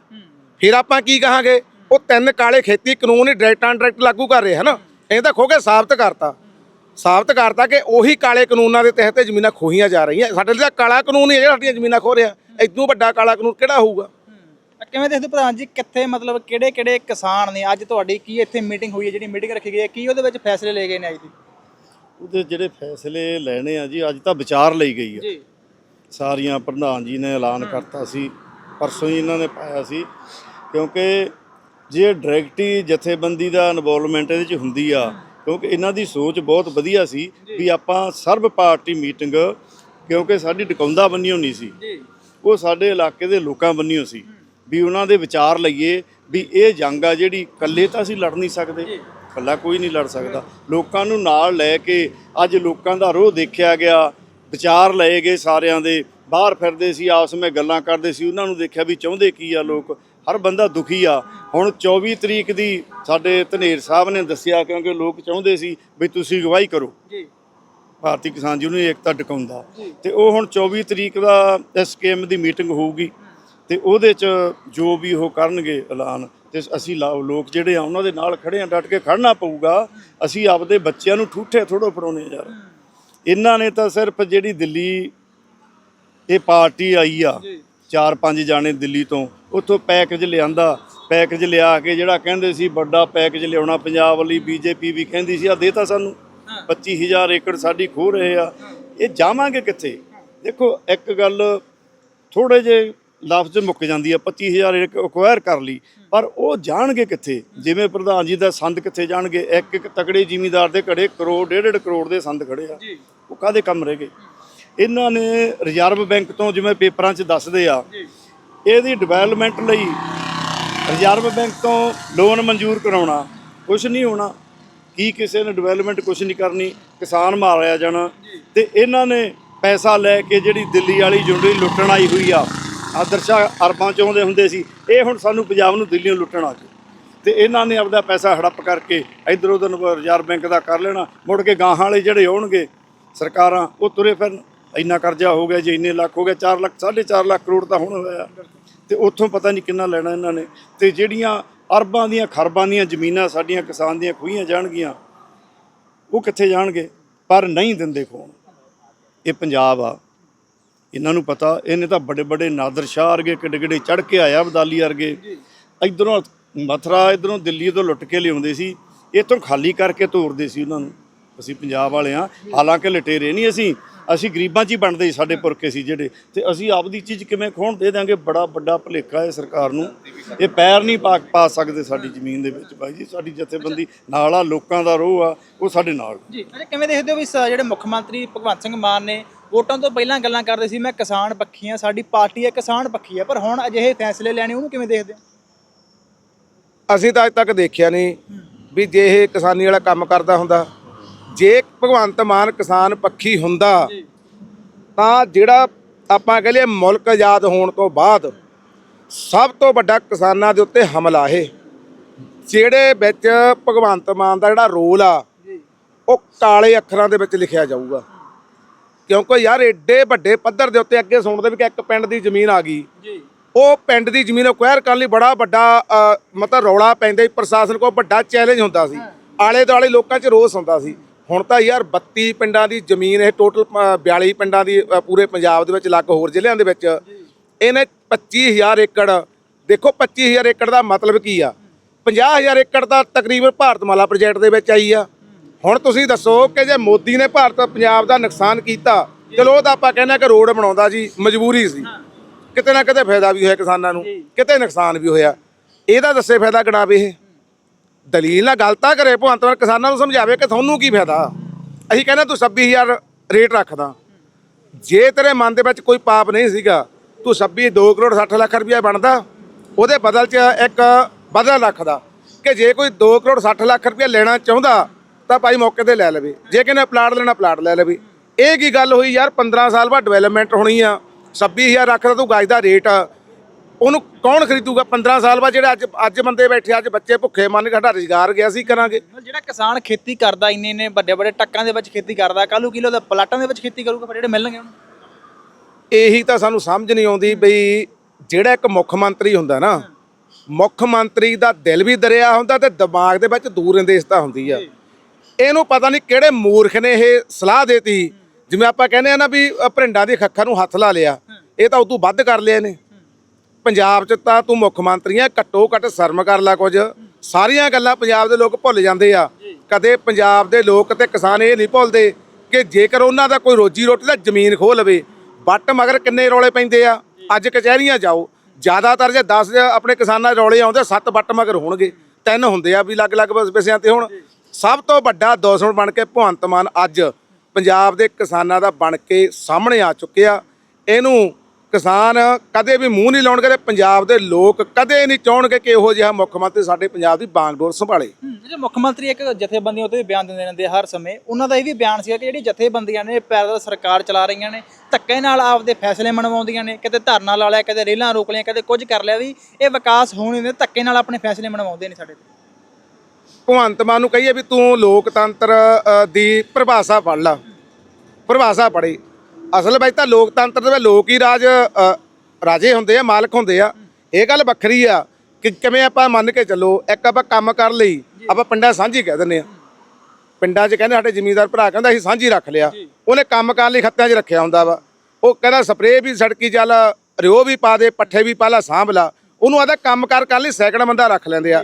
ਫਿਰ ਆਪਾਂ ਕੀ ਕਹਾਂਗੇ? ਉਹ ਤਿੰਨ ਕਾਲੇ ਖੇਤੀ ਕਾਨੂੰਨ ਹੀ ਡਾਇਰੈਕਟ ਐਂਡ ਡਾਇਰੈਕਟ ਲਾਗੂ ਕਰ ਰਹੇ, ਹਨ? ਇਹ ਤਾਂ ਖੋ ਕੇ ਸਾਬਤ ਕਰਤਾ। ਸਾਬਤ ਕਰਤਾ ਕਿ ਉਹੀ ਕਾਲੇ ਕਾਨੂੰਨਾਂ ਦੇ ਤਹਿਤ ਜ਼ਮੀਨਾਂ ਖੋਹੀਆਂ ਜਾ ਰਹੀਆਂ। ਸਾਡੇ ਲਈ ਤਾਂ ਕਾਲਾ ਕਾਨੂੰਨ ਹੀ ਹੈ ਜਿਹੜਾ ਸਾਡੀਆਂ ਜ਼ਮੀਨਾਂ ਖੋ ਰਿਹਾ। ਇਦੋਂ ਵੱਡਾ ਕਾਲਾ ਕਾਨੂੰਨ ਕਿਹੜਾ ਹੋਊਗਾ? ਕਿਵੇਂ ਦੇਖਦੇ ਹੋ ਪ੍ਰਧਾਨ ਜੀ ਕਿੱਥੇ ਮਤਲਬ ਕਿਹੜੇ ਕਿਹੜੇ ਕਿਸਾਨ ਨੇ? ਅੱਜ ਤੁਹਾਡੀ ਕੀ ਇੱਥੇ ਮੀਟਿੰਗ ਹੋਈ ਹੈ ਜਿਹੜੀ ਮੀਟਿੰਗ ਰੱਖੀ ਗਈ ਹੈ? ਕੀ ਉਹਦੇ ਵਿੱਚ ਫੈਸਲੇ ਲਏ ਗਏ ਨੇ ਅੱਜ ਦੀ? ਉਹਦੇ ਜਿਹੜੇ ਫੈਸਲੇ ਲੈਣੇ ਆ ਜੀ ਅੱਜ ਤਾਂ ਵਿਚਾਰ ਲਈ ਗਈ ਆ। ਜੀ। ਸਾਰੀਆਂ ਪ੍ਰਧਾਨ ਜੀ ਨੇ ਐਲਾਨ ਕਰਤਾ ਸੀ ਪਰਸੋਂ ਹੀ ਇਹਨਾਂ ਨੇ ਪਾਇਆ ਸੀ ਕਿਉਂਕਿ ਜੇ ਡਾਇਰੈਕਟਲੀ ਜਥੇਬੰਦੀ ਦਾ ਇਨਵੋਲਵਮੈਂਟ ਇਹਦੇ ਚ ਹੁੰਦੀ ਆ ਕਿਉਂਕਿ ਇਹਨਾਂ ਦੀ ਸੋਚ ਬਹੁਤ ਵਧੀਆ ਸੀ ਵੀ ਆਪਾਂ ਸਰਬ ਪਾਰਟੀ ਮੀਟਿੰਗ ਕਿਉਂਕਿ ਸਾਡੀ ਟਿਕਾਉਂਦਾ ਬੰਨੀ ਹੋਣੀ ਸੀ। ਉਹ ਸਾਡੇ ਇਲਾਕੇ ਦੇ ਲੋਕਾਂ ਬੰਨਿਓ ਸੀ। ਵੀ ਉਹਨਾਂ ਦੇ ਵਿਚਾਰ ਲਈਏ ਵੀ ਇਹ ਜੰਗ ਆ ਜਿਹੜੀ ਇਕੱਲੇ ਤਾਂ ਅਸੀਂ ਲੜ ਨਹੀਂ ਸਕਦੇ ਇਕੱਲਾ ਕੋਈ ਨਹੀਂ ਲੜ ਸਕਦਾ। ਲੋਕਾਂ ਨੂੰ ਨਾਲ ਲੈ ਕੇ ਅੱਜ ਲੋਕਾਂ ਦਾ ਰੋਹ ਦੇਖਿਆ ਗਿਆ ਵਿਚਾਰ ਲਏ ਗਏ ਸਾਰਿਆਂ ਦੇ ਬਾਹਰ ਫਿਰਦੇ ਸੀ ਆਪਸ ਵਿੱਚ ਗੱਲਾਂ ਕਰਦੇ ਸੀ ਉਹਨਾਂ ਨੂੰ ਦੇਖਿਆ ਵੀ ਚਾਹੁੰਦੇ ਕੀ ਆ ਲੋਕ ਹਰ ਬੰਦਾ ਦੁਖੀ ਆ। ਹੁਣ 24 ਤਰੀਕ ਦੀ ਸਾਡੇ ਧਨੇਰ ਸਾਹਿਬ ਨੇ ਦੱਸਿਆ ਕਿਉਂਕਿ ਲੋਕ ਚਾਹੁੰਦੇ ਸੀ ਵੀ ਤੁਸੀਂ ਅਗਵਾਈ ਕਰੋ। ਜੀ। ਭਾਰਤੀ ਕਿਸਾਨ ਯੂਨੀਅਨ ਏਕਤਾ ਟਿਕਾਉਂਦਾ। ਤੇ ਉਹ ਹੁਣ 24 ਤਰੀਕ ਦਾ ਐਸਕੇਐਮ ਦੀ ਮੀਟਿੰਗ ਹੋਊਗੀ। ਤੇ ਉਹਦੇ ਚ ਜੋ ਵੀ ਉਹ ਕਰਨਗੇ ਐਲਾਨ ਤੇ ਅਸੀਂ ਲੋਕ ਜਿਹੜੇ ਆ ਉਹਨਾਂ ਦੇ ਨਾਲ ਖੜੇ ਆ ਡਟ ਕੇ ਖੜਨਾ ਪਊਗਾ। ਅਸੀਂ ਆਪਦੇ ਬੱਚਿਆਂ ਨੂੰ ਠੂਠੇ ਥੋੜੋ ਫੜਾਉਣੇ ਯਾਰ। ਇਹਨਾਂ ਨੇ ਤਾਂ ਸਿਰਫ ਜਿਹੜੀ ਦਿੱਲੀ ਇਹ ਪਾਰਟੀ ਆਈ ਆ ਚਾਰ ਪੰਜ ਜਾਣੇ ਦਿੱਲੀ ਤੋਂ ਉੱਥੋਂ ਪੈਕੇਜ ਲਿਆਂਦਾ। ਪੈਕੇਜ ਲਿਆ ਕੇ ਜਿਹੜਾ ਕਹਿੰਦੇ ਸੀ ਵੱਡਾ ਪੈਕੇਜ ਲਿਆਉਣਾ ਪੰਜਾਬ ਵਾਲੀ ਬੀਜੇਪੀ ਵੀ ਕਹਿੰਦੀ ਸੀ ਆ ਦੇਤਾ ਸਾਨੂੰ। 25000 ਏਕੜ ਸਾਡੀ ਖੋ ਰਹੇ ਆ। ਇਹ ਜਾਵਾਂਗੇ ਕਿੱਥੇ? ਦੇਖੋ ਇੱਕ ਗੱਲ ਥੋੜੇ ਜੇ ਲਫ਼ਜ਼ ਮੁੱਕ ਜਾਂਦੀ ਆ 25000 ਏਕੜ ਅਕਵਾਇਰ ਕਰ ਲਈ। ਪਰ ਉਹ ਜਾਣਗੇ ਕਿੱਥੇ? ਜਿਵੇਂ ਪ੍ਰਧਾਨ ਜੀ ਦਾ ਸੰਦ ਕਿੱਥੇ ਜਾਣਗੇ? ਇੱਕ ਇੱਕ ਤਕੜੇ ਜ਼ਿਮੀਂਦਾਰ ਦੇ ਘੜੇ ਕਰੋੜ ਡੇਢ ਡੇਢ ਕਰੋੜ ਦੇ ਸੰਦ ਖੜੇ ਆ। ਉਹ ਕਾਦੇ ਕੰਮ ਰਹਿ ਗਏ? ਇਹਨਾਂ ਨੇ ਰਿਜ਼ਰਵ ਬੈਂਕ ਤੋਂ ਜਿਵੇਂ ਪੇਪਰਾਂ 'ਚ ਦੱਸਦੇ ਆ ਇਹਦੀ ਡਿਵੈਲਪਮੈਂਟ ਲਈ ਰਿਜ਼ਰਵ ਬੈਂਕ ਤੋਂ ਲੋਨ ਮਨਜ਼ੂਰ ਕਰਾਉਣਾ ਕੁਝ ਨਹੀਂ ਹੋਣਾ। ਕੀ ਕਿਸੇ ਨੇ ਡਿਵੈਲਪਮੈਂਟ ਕੁਝ ਨਹੀਂ ਕਰਨੀ ਕਿਸਾਨ ਮਾਰਿਆ ਜਾਣਾ। ਤੇ ਇਹਨਾਂ ਨੇ ਪੈਸਾ ਲੈ ਕੇ ਜਿਹੜੀ ਦਿੱਲੀ ਵਾਲੀ ਜੁੰਡੀ ਲੁੱਟਣ ਆਈ ਹੋਈ ਆ ਆਦਰਸ਼ਾ ਅਰਬਾਂ ਚ ਆਉਂਦੇ ਹੁੰਦੇ ਸੀ। ਇਹ ਹੁਣ ਸਾਨੂੰ ਪੰਜਾਬ ਨੂੰ ਦਿੱਲੀੋਂ ਲੁੱਟਣ ਆ ਗਏ। ਤੇ ਇਹਨਾਂ ਨੇ ਆਪਦਾ ਪੈਸਾ ਹੜੱਪ ਕਰਕੇ ਇਧਰ ਉਧਰ ਰਿਜ਼ਰਵ ਬੈਂਕ ਦਾ ਕਰ ਲੈਣਾ। ਮੁੜ ਕੇ ਗਾਹਾਂ ਵਾਲੇ ਜਿਹੜੇ ਆਉਣਗੇ ਸਰਕਾਰਾਂ, ਉਹ ਤੁਰੇ ਫਿਰਨ। ਇੰਨਾ ਕਰਜ਼ਾ ਹੋ ਗਿਆ ਜੀ, ਇੰਨੇ ਲੱਖ ਹੋ ਗਿਆ 4 ਲੱਖ 4.5 ਲੱਖ ਕਰੋੜ ਤਾਂ ਹੁਣ ਹੋਇਆ। ਤੇ ਉੱਥੋਂ ਪਤਾ ਨਹੀਂ ਕਿੰਨਾ ਲੈਣਾ ਇਹਨਾਂ ਨੇ। ਤੇ ਜਿਹੜੀਆਂ ਅਰਬਾਂ ਦੀਆਂ, ਖਰਬਾਂ ਦੀਆਂ ਜ਼ਮੀਨਾਂ ਸਾਡੀਆਂ ਕਿਸਾਨ ਦੀਆਂ ਖੂਹੀਆਂ ਜਾਣਗੀਆਂ, ਉਹ ਕਿੱਥੇ ਜਾਣਗੇ? ਪਰ ਨਹੀਂ ਦਿੰਦੇ ਖੋਣ ਇਹ ਪੰਜਾਬ ਆ। ਇਹਨਾਂ ਨੂੰ ਪਤਾ ਇਹਨੇ ਤਾਂ ਵੱਡੇ ਵੱਡੇ ਨਾਦਰ ਸ਼ਾਹ ਵਰਗੇ ਕਿੱਡੇ ਕਿੱਡੇ ਚੜ ਕੇ ਆਇਆ ਅਬਦਾਲੀ ਵਰਗੇ। ਇਧਰੋਂ ਮਥਰਾ ਇਧਰੋਂ ਦਿੱਲੀ ਤੋਂ ਲੁੱਟ ਕੇ ਲਿਆਉਂਦੇ ਸੀ। ਇੱਥੋਂ ਖਾਲੀ ਕਰਕੇ ਤੋਰਦੇ ਸੀ ਉਹਨਾਂ ਨੂੰ। ਅਸੀਂ ਪੰਜਾਬ ਵਾਲੇ ਆ ਹਾਲਾਂਕਿ ਲਟੇਰੇ ਨਹੀਂ ਅਸੀਂ। ਅਸੀਂ ਗਰੀਬਾਂ 'ਚ ਹੀ ਬਣਦੇ ਸੀ ਸਾਡੇ ਪੁਰਖੇ ਸੀ ਜਿਹੜੇ। ਤੇ ਅਸੀਂ ਆਪਦੀ ਚੀਜ਼ ਕਿਵੇਂ ਖੋਣ ਦੇ ਦਾਂਗੇ ਬੜਾ ਵੱਡਾ ਭੁਲੇਖਾ ਹੈ ਸਰਕਾਰ ਨੂੰ। ਇਹ ਪੈਰ ਨਹੀਂ ਪਾ ਪਾ ਸਕਦੇ ਸਾਡੀ ਜ਼ਮੀਨ ਦੇ ਵਿੱਚ। ਭਾਈ ਜੀ ਸਾਡੀ ਜਥੇਬੰਦੀ ਨਾਲ ਆ ਲੋਕਾਂ ਦਾ ਰੋਹ ਆ ਉਹ ਸਾਡੇ ਨਾਲ। ਜੀ ਕਿਵੇਂ ਦੇਖਦੇ ਹੋ ਵੀ ਜਿਹੜੇ ਮੁੱਖ ਮੰਤਰੀ ਭਗਵੰਤ ਸਿੰਘ ਮਾਨ ਨੇ ਵੋਟਾਂ ਤੋਂ ਪਹਿਲਾਂ ਗੱਲਾਂ ਕਰਦੇ ਸੀ ਮੈਂ ਕਿਸਾਨ ਪੱਖੀ ਆ ਸਾਡੀ ਪਾਰਟੀ ਹੈ ਕਿਸਾਨ ਪੱਖੀ ਹੈ ਪਰ ਹੁਣ ਅਜਿਹੇ ਫੈਸਲੇ ਲੈਣੇ ਉਹਨੂੰ ਕਿਵੇਂ ਦੇਖਦੇ ਹੋ? ਅਸੀਂ ਤਾਂ ਅੱਜ ਤੱਕ ਦੇਖਿਆ ਨਹੀਂ ਵੀ ਜੇ ਇਹ ਕਿਸਾਨੀ ਵਾਲਾ ਕੰਮ ਕਰਦਾ ਹੁੰਦਾ ਜੇ ਭਗਵੰਤ ਮਾਨ ਕਿਸਾਨ ਪੱਖੀ ਹੁੰਦਾ ਤਾਂ ਜਿਹੜਾ ਆਪਾਂ ਕਹ ਲਈਏ ਮੁਲਕ ਆਜ਼ਾਦ ਹੋਣ ਤੋਂ ਬਾਅਦ ਸਭ ਤੋਂ ਵੱਡਾ ਕਿਸਾਨਾਂ ਦੇ ਉੱਤੇ ਹਮਲਾ ਇਹ ਜਿਹੜੇ ਵਿੱਚ ਭਗਵੰਤ ਮਾਨ ਦਾ ਜਿਹੜਾ ਰੋਲ ਆ ਉਹ ਕਾਲੇ ਅੱਖਰਾਂ ਦੇ ਵਿੱਚ ਲਿਖਿਆ ਜਾਊਗਾ। ਕਿਉਂਕਿ ਯਾਰ ਏਡੇ ਵੱਡੇ ਪੱਧਰ ਦੇ ਉੱਤੇ ਅੱਗੇ ਸੁਣਦੇ ਵੀ ਕਿ ਇੱਕ ਪਿੰਡ ਦੀ ਜ਼ਮੀਨ ਆ ਗਈ। ਜੀ। ਉਹ ਪਿੰਡ ਦੀ ਜ਼ਮੀਨ ਅਕਵਾਇਰ ਕਰਨ ਲਈ ਬੜਾ ਵੱਡਾ ਮਤਲਬ ਰੌਲਾ ਪੈਂਦਾ ਸੀ ਪ੍ਰਸ਼ਾਸਨ ਕੋਲ ਵੱਡਾ ਚੈਲੰਜ ਹੁੰਦਾ ਸੀ। ਆਲੇ ਦੁਆਲੇ ਲੋਕਾਂ 'ਚ ਰੋਸ ਹੁੰਦਾ ਸੀ। ਹੁਣ ਤਾਂ ਯਾਰ 32 ਪਿੰਡਾਂ ਦੀ ਜ਼ਮੀਨ ਇਹ ਟੋਟਲ 42 ਪਿੰਡਾਂ ਦੀ ਪੂਰੇ ਪੰਜਾਬ ਦੇ ਵਿੱਚ ਲੱਗ ਹੋਰ ਜ਼ਿਲ੍ਹਿਆਂ ਦੇ ਵਿੱਚ। ਇਹਨੇ 25000 ਏਕੜ ਦੇਖੋ 25000 ਏਕੜ ਦਾ ਮਤਲਬ ਕੀ ਆ? 50000 ਏਕੜ ਦਾ ਤਕਰੀਬਨ ਭਾਰਤਮਾਲਾ ਪ੍ਰੋਜੈਕਟ ਦੇ ਵਿੱਚ ਆਈ ਆ। ਹੁਣ ਤੁਸੀਂ ਦੱਸੋ ਕਿ ਜੇ ਮੋਦੀ ਨੇ ਭਾਰਤ ਪੰਜਾਬ ਦਾ ਨੁਕਸਾਨ ਕੀਤਾ ਚਲੋ ਉਹ ਤਾਂ ਆਪਾਂ ਕਹਿੰਦੇ ਕਿ ਰੋਡ ਬਣਾਉਂਦਾ ਜੀ ਮਜਬੂਰੀ ਸੀ। ਕਿਤੇ ਨਾ ਕਿਤੇ ਫਾਇਦਾ ਵੀ ਹੋਇਆ ਕਿਸਾਨਾਂ ਨੂੰ ਕਿਤੇ ਨੁਕਸਾਨ ਵੀ ਹੋਇਆ। ਇਹਦਾ ਦੱਸੇ ਫਾਇਦਾ ਗਣਾਵੇ ਇਹ? ਦਲੀਲ ਨਾਲ ਗੱਲ ਤਾਂ ਕਰੇ ਭਗਵੰਤ ਮਾਨ ਕਿਸਾਨਾਂ ਨੂੰ ਸਮਝਾਵੇ ਕਿ ਤੁਹਾਨੂੰ ਕੀ ਫਾਇਦਾ? ਅਸੀਂ ਕਹਿੰਦੇ ਤੂੰ 26000 ਰੇਟ ਰੱਖਦਾ। ਜੇ ਤੇਰੇ ਮਨ ਦੇ ਵਿੱਚ ਕੋਈ ਪਾਪ ਨਹੀਂ ਸੀਗਾ ਤੂੰ 26 2 ਕਰੋੜ 60 ਲੱਖ ਰੁਪਇਆ ਬਣਦਾ। ਉਹਦੇ ਬਦਲ 'ਚ ਇੱਕ ਬਦਲ ਰੱਖਦਾ। ਕਿ ਜੇ ਕੋਈ 2 ਕਰੋੜ 60 ਲੱਖ ਰੁਪਇਆ ਲੈਣਾ ਚਾਹੁੰਦਾ ਤਾਂ ਭਾਈ ਮੌਕੇ ਤੇ ਲੈ ਲਵੇ। ਜੇ ਕਿਨੇ ਪਲਾਟ ਲੈਣਾ ਪਲਾਟ ਲੈ ਲਵੇ। ਇਹ ਕੀ ਗੱਲ ਹੋਈ ਯਾਰ? 15 ਸਾਲ ਬਾਅਦ ਡਿਵੈਲਪਮੈਂਟ ਹੋਣੀ ਆ। 26000 ਰੱਖਦਾ ਤੂੰ ਗਾਜ ਦਾ ਰੇਟ ਆ। ਉਹਨੂੰ ਕੌਣ ਖਰੀਦੂਗਾ? 15 ਸਾਲ ਬਾਅਦ ਜਿਹੜੇ ਅੱਜ ਅੱਜ ਬੰਦੇ ਬੈਠੇ ਅੱਜ ਬੱਚੇ ਭੁੱਖੇ ਮਰਨ ਸਾਡਾ ਰੁਜ਼ਗਾਰ ਗਿਆ ਸੀ ਕਰਾਂਗੇ। ਜਿਹੜਾ ਕਿਸਾਨ ਖੇਤੀ ਕਰਦਾ ਇੰਨੇ ਇੰਨੇ ਵੱਡੇ ਵੱਡੇ ਟੱਕਾਂ ਦੇ ਵਿੱਚ ਖੇਤੀ ਕਰਦਾ ਕੱਲ੍ਹ ਨੂੰ ਕਿਲੋ ਦਾ ਪਲਾਟਾਂ ਦੇ ਵਿੱਚ ਖੇਤੀ ਕਰੂਗਾ ਫਿਰ ਜਿਹੜੇ ਮਿਲਣਗੇ ਉਹਨੂੰ? ਇਹੀ ਤਾਂ ਸਾਨੂੰ ਸਮਝ ਨਹੀਂ ਆਉਂਦੀ ਬਈ ਜਿਹੜਾ ਇੱਕ ਮੁੱਖ ਮੰਤਰੀ ਹੁੰਦਾ ਨਾ ਮੁੱਖ ਮੰਤਰੀ ਦਾ ਦਿਲ ਵੀ ਦਰਿਆ ਹੁੰਦਾ ਤੇ ਦਿਮਾਗ ਦੇ ਵਿੱਚ ਦੂਰ ਅੰਦੇਸ਼ਤਾ ਹੁੰਦੀ ਆ। ਇਹਨੂੰ ਪਤਾ ਨਹੀਂ ਕਿਹੜੇ ਮੂਰਖ ਨੇ ਇਹ ਸਲਾਹ ਦੇਤੀ। ਜਿਵੇਂ ਆਪਾਂ ਕਹਿੰਦੇ ਆ ਨਾ ਵੀ ਭਰਿੰਡਾਂ ਦੀ ਖੱਖਾਂ ਨੂੰ ਹੱਥ ਲਾ ਲਿਆ। ਇਹ ਤਾਂ ਉਦੋਂ ਵੱਧ ਕਰ ਲਿਆ ਨੇ ਪੰਜਾਬ 'ਚ ਤਾਂ ਤੂੰ ਮੁੱਖ ਮੰਤਰੀ ਆ ਘੱਟੋ ਘੱਟ ਸ਼ਰਮ ਕਰ ਲੈ ਕੁਝ। ਸਾਰੀਆਂ ਗੱਲਾਂ ਪੰਜਾਬ ਦੇ ਲੋਕ ਭੁੱਲ ਜਾਂਦੇ ਆ। ਕਦੇ ਪੰਜਾਬ ਦੇ ਲੋਕ ਤੇ ਕਿਸਾਨ ਇਹ ਨਹੀਂ ਭੁੱਲਦੇ ਕਿ ਜੇਕਰ ਉਹਨਾਂ ਦਾ ਕੋਈ ਰੋਜੀ ਰੋਟੀ ਦਾ ਜ਼ਮੀਨ ਖੋਹ ਲਵੇ ਵੱਟ ਮਗਰ ਕਿੰਨੇ ਰੌਲੇ ਪੈਂਦੇ ਆ? ਅੱਜ ਕਚਹਿਰੀਆਂ ਜਾਓ। ਜ਼ਿਆਦਾਤਰ ਜੇ 10 ਆਪਣੇ ਕਿਸਾਨਾਂ ਦੇ ਰੌਲੇ ਆਉਂਦੇ 7 ਵੱਟ ਮਗਰ ਹੋਣਗੇ। ਤਿੰਨ ਹੁੰਦੇ ਆ ਵੀ ਅਲੱਗ-ਅਲੱਗ ਵਿਸ਼ਿਆਂ ਤੇ ਹੁਣ। ਸਭ ਤੋਂ ਵੱਡਾ ਦੁਸ਼ਮਣ ਬਣ ਕੇ ਭਗਵੰਤ ਮਾਨ ਅੱਜ ਪੰਜਾਬ ਦੇ ਕਿਸਾਨਾਂ ਦਾ ਬਣ ਕੇ ਸਾਹਮਣੇ ਆ ਚੁੱਕਿਆ ਇਹਨੂੰ ਕਿਸਾਨ ਕਦੇ ਵੀ ਮੂੰਹ ਨਹੀਂ ਲਾਉਣਗੇ ਤੇ ਪੰਜਾਬ ਦੇ ਲੋਕ ਕਦੇ ਨਹੀਂ ਚਾਹਣਗੇ ਕਿ ਇਹੋ ਜਿਹਾ ਮੁੱਖ ਮੰਤਰੀ ਸਾਡੇ ਪੰਜਾਬ ਦੀ ਬਾਗਡੋਰ ਸੰਭਾਲੇ। ਜਿਹੜੇ ਮੁੱਖ ਮੰਤਰੀ ਇੱਕ ਜਥੇਬੰਦੀਆਂ ਉੱਤੇ ਵੀ ਬਿਆਨ ਦਿੰਦੇ ਰਹਿੰਦੇ ਆ ਹਰ ਸਮੇਂ, ਉਹਨਾਂ ਦਾ ਇਹ ਵੀ ਬਿਆਨ ਸੀਗਾ ਕਿ ਜਿਹੜੀ ਜਥੇਬੰਦੀਆਂ ਨੇ ਪੈਦਲ ਸਰਕਾਰ ਚਲਾ ਰਹੀਆਂ ਨੇ, ਧੱਕੇ ਨਾਲ ਆਪਦੇ ਫੈਸਲੇ ਮਨਵਾਉਂਦੀਆਂ ਨੇ, ਕਿਤੇ ਧਰਨਾ ਲਾ ਲਿਆ ਕਦੇ ਰੇਲਾਂ ਰੋਕ ਲਿਆ ਕਦੇ ਕੁਝ ਕਰ ਲਿਆ ਵੀ ਇਹ ਵਿਕਾਸ ਹੋਣੇ ਨੇ ਧੱਕੇ ਨਾਲ ਆਪਣੇ ਫੈਸਲੇ ਮਨਵਾਉਂਦੇ ਨੇ ਸਾਡੇ ਤੇ। ਭਗਵੰਤ ਮਾਨ ਨੂੰ ਕਹੀਏ ਵੀ ਤੂੰ ਲੋਕਤੰਤਰ ਦੀ ਪਰਿਭਾਸ਼ਾ ਪੜ੍ਹ ਲਾ। ਪਰਿਭਾਸ਼ਾ ਪੜ੍ਹੀ। ਅਸਲ ਵਿੱਚ ਤਾਂ ਲੋਕਤੰਤਰ ਦੇ ਵਿੱਚ ਲੋਕ ਹੀ ਰਾਜ ਰਾਜੇ ਹੁੰਦੇ ਆ ਮਾਲਕ ਹੁੰਦੇ ਆ। ਇਹ ਗੱਲ ਵੱਖਰੀ ਆ ਕਿ ਕਿਵੇਂ ਆਪਾਂ ਮੰਨ ਕੇ ਚੱਲੋ ਇੱਕ ਆਪਾਂ ਕੰਮ ਕਰ ਲਈ ਆਪਾਂ ਪਿੰਡਾਂ ਸਾਂਝੀ ਕਹਿ ਦਿੰਦੇ ਆ। ਪਿੰਡਾਂ 'ਚ ਕਹਿੰਦੇ ਸਾਡੇ ਜ਼ਿਮੀਂਦਾਰ ਭਰਾ ਕਹਿੰਦਾ ਅਸੀਂ ਸਾਂਝੀ ਰੱਖ ਲਿਆ। ਉਹਨੇ ਕੰਮ ਕਰਨ ਲਈ ਖੱਤਿਆਂ 'ਚ ਰੱਖਿਆ ਹੁੰਦਾ ਵਾ। ਉਹ ਕਹਿੰਦਾ ਸਪਰੇਅ ਵੀ ਸੜਕੀ ਚੱਲ ਰਿਓ ਵੀ ਪਾ ਦੇ ਪੱਠੇ ਵੀ ਪਾ ਲਾ ਸਾਂਭ ਲਾ। ਉਹਨੂੰ ਆਦਾ ਕੰਮ ਕਰ ਕਰਨ ਲਈ ਸੈਕਿੰਡ ਬੰਦਾ ਰੱਖ ਲੈਂਦੇ ਆ।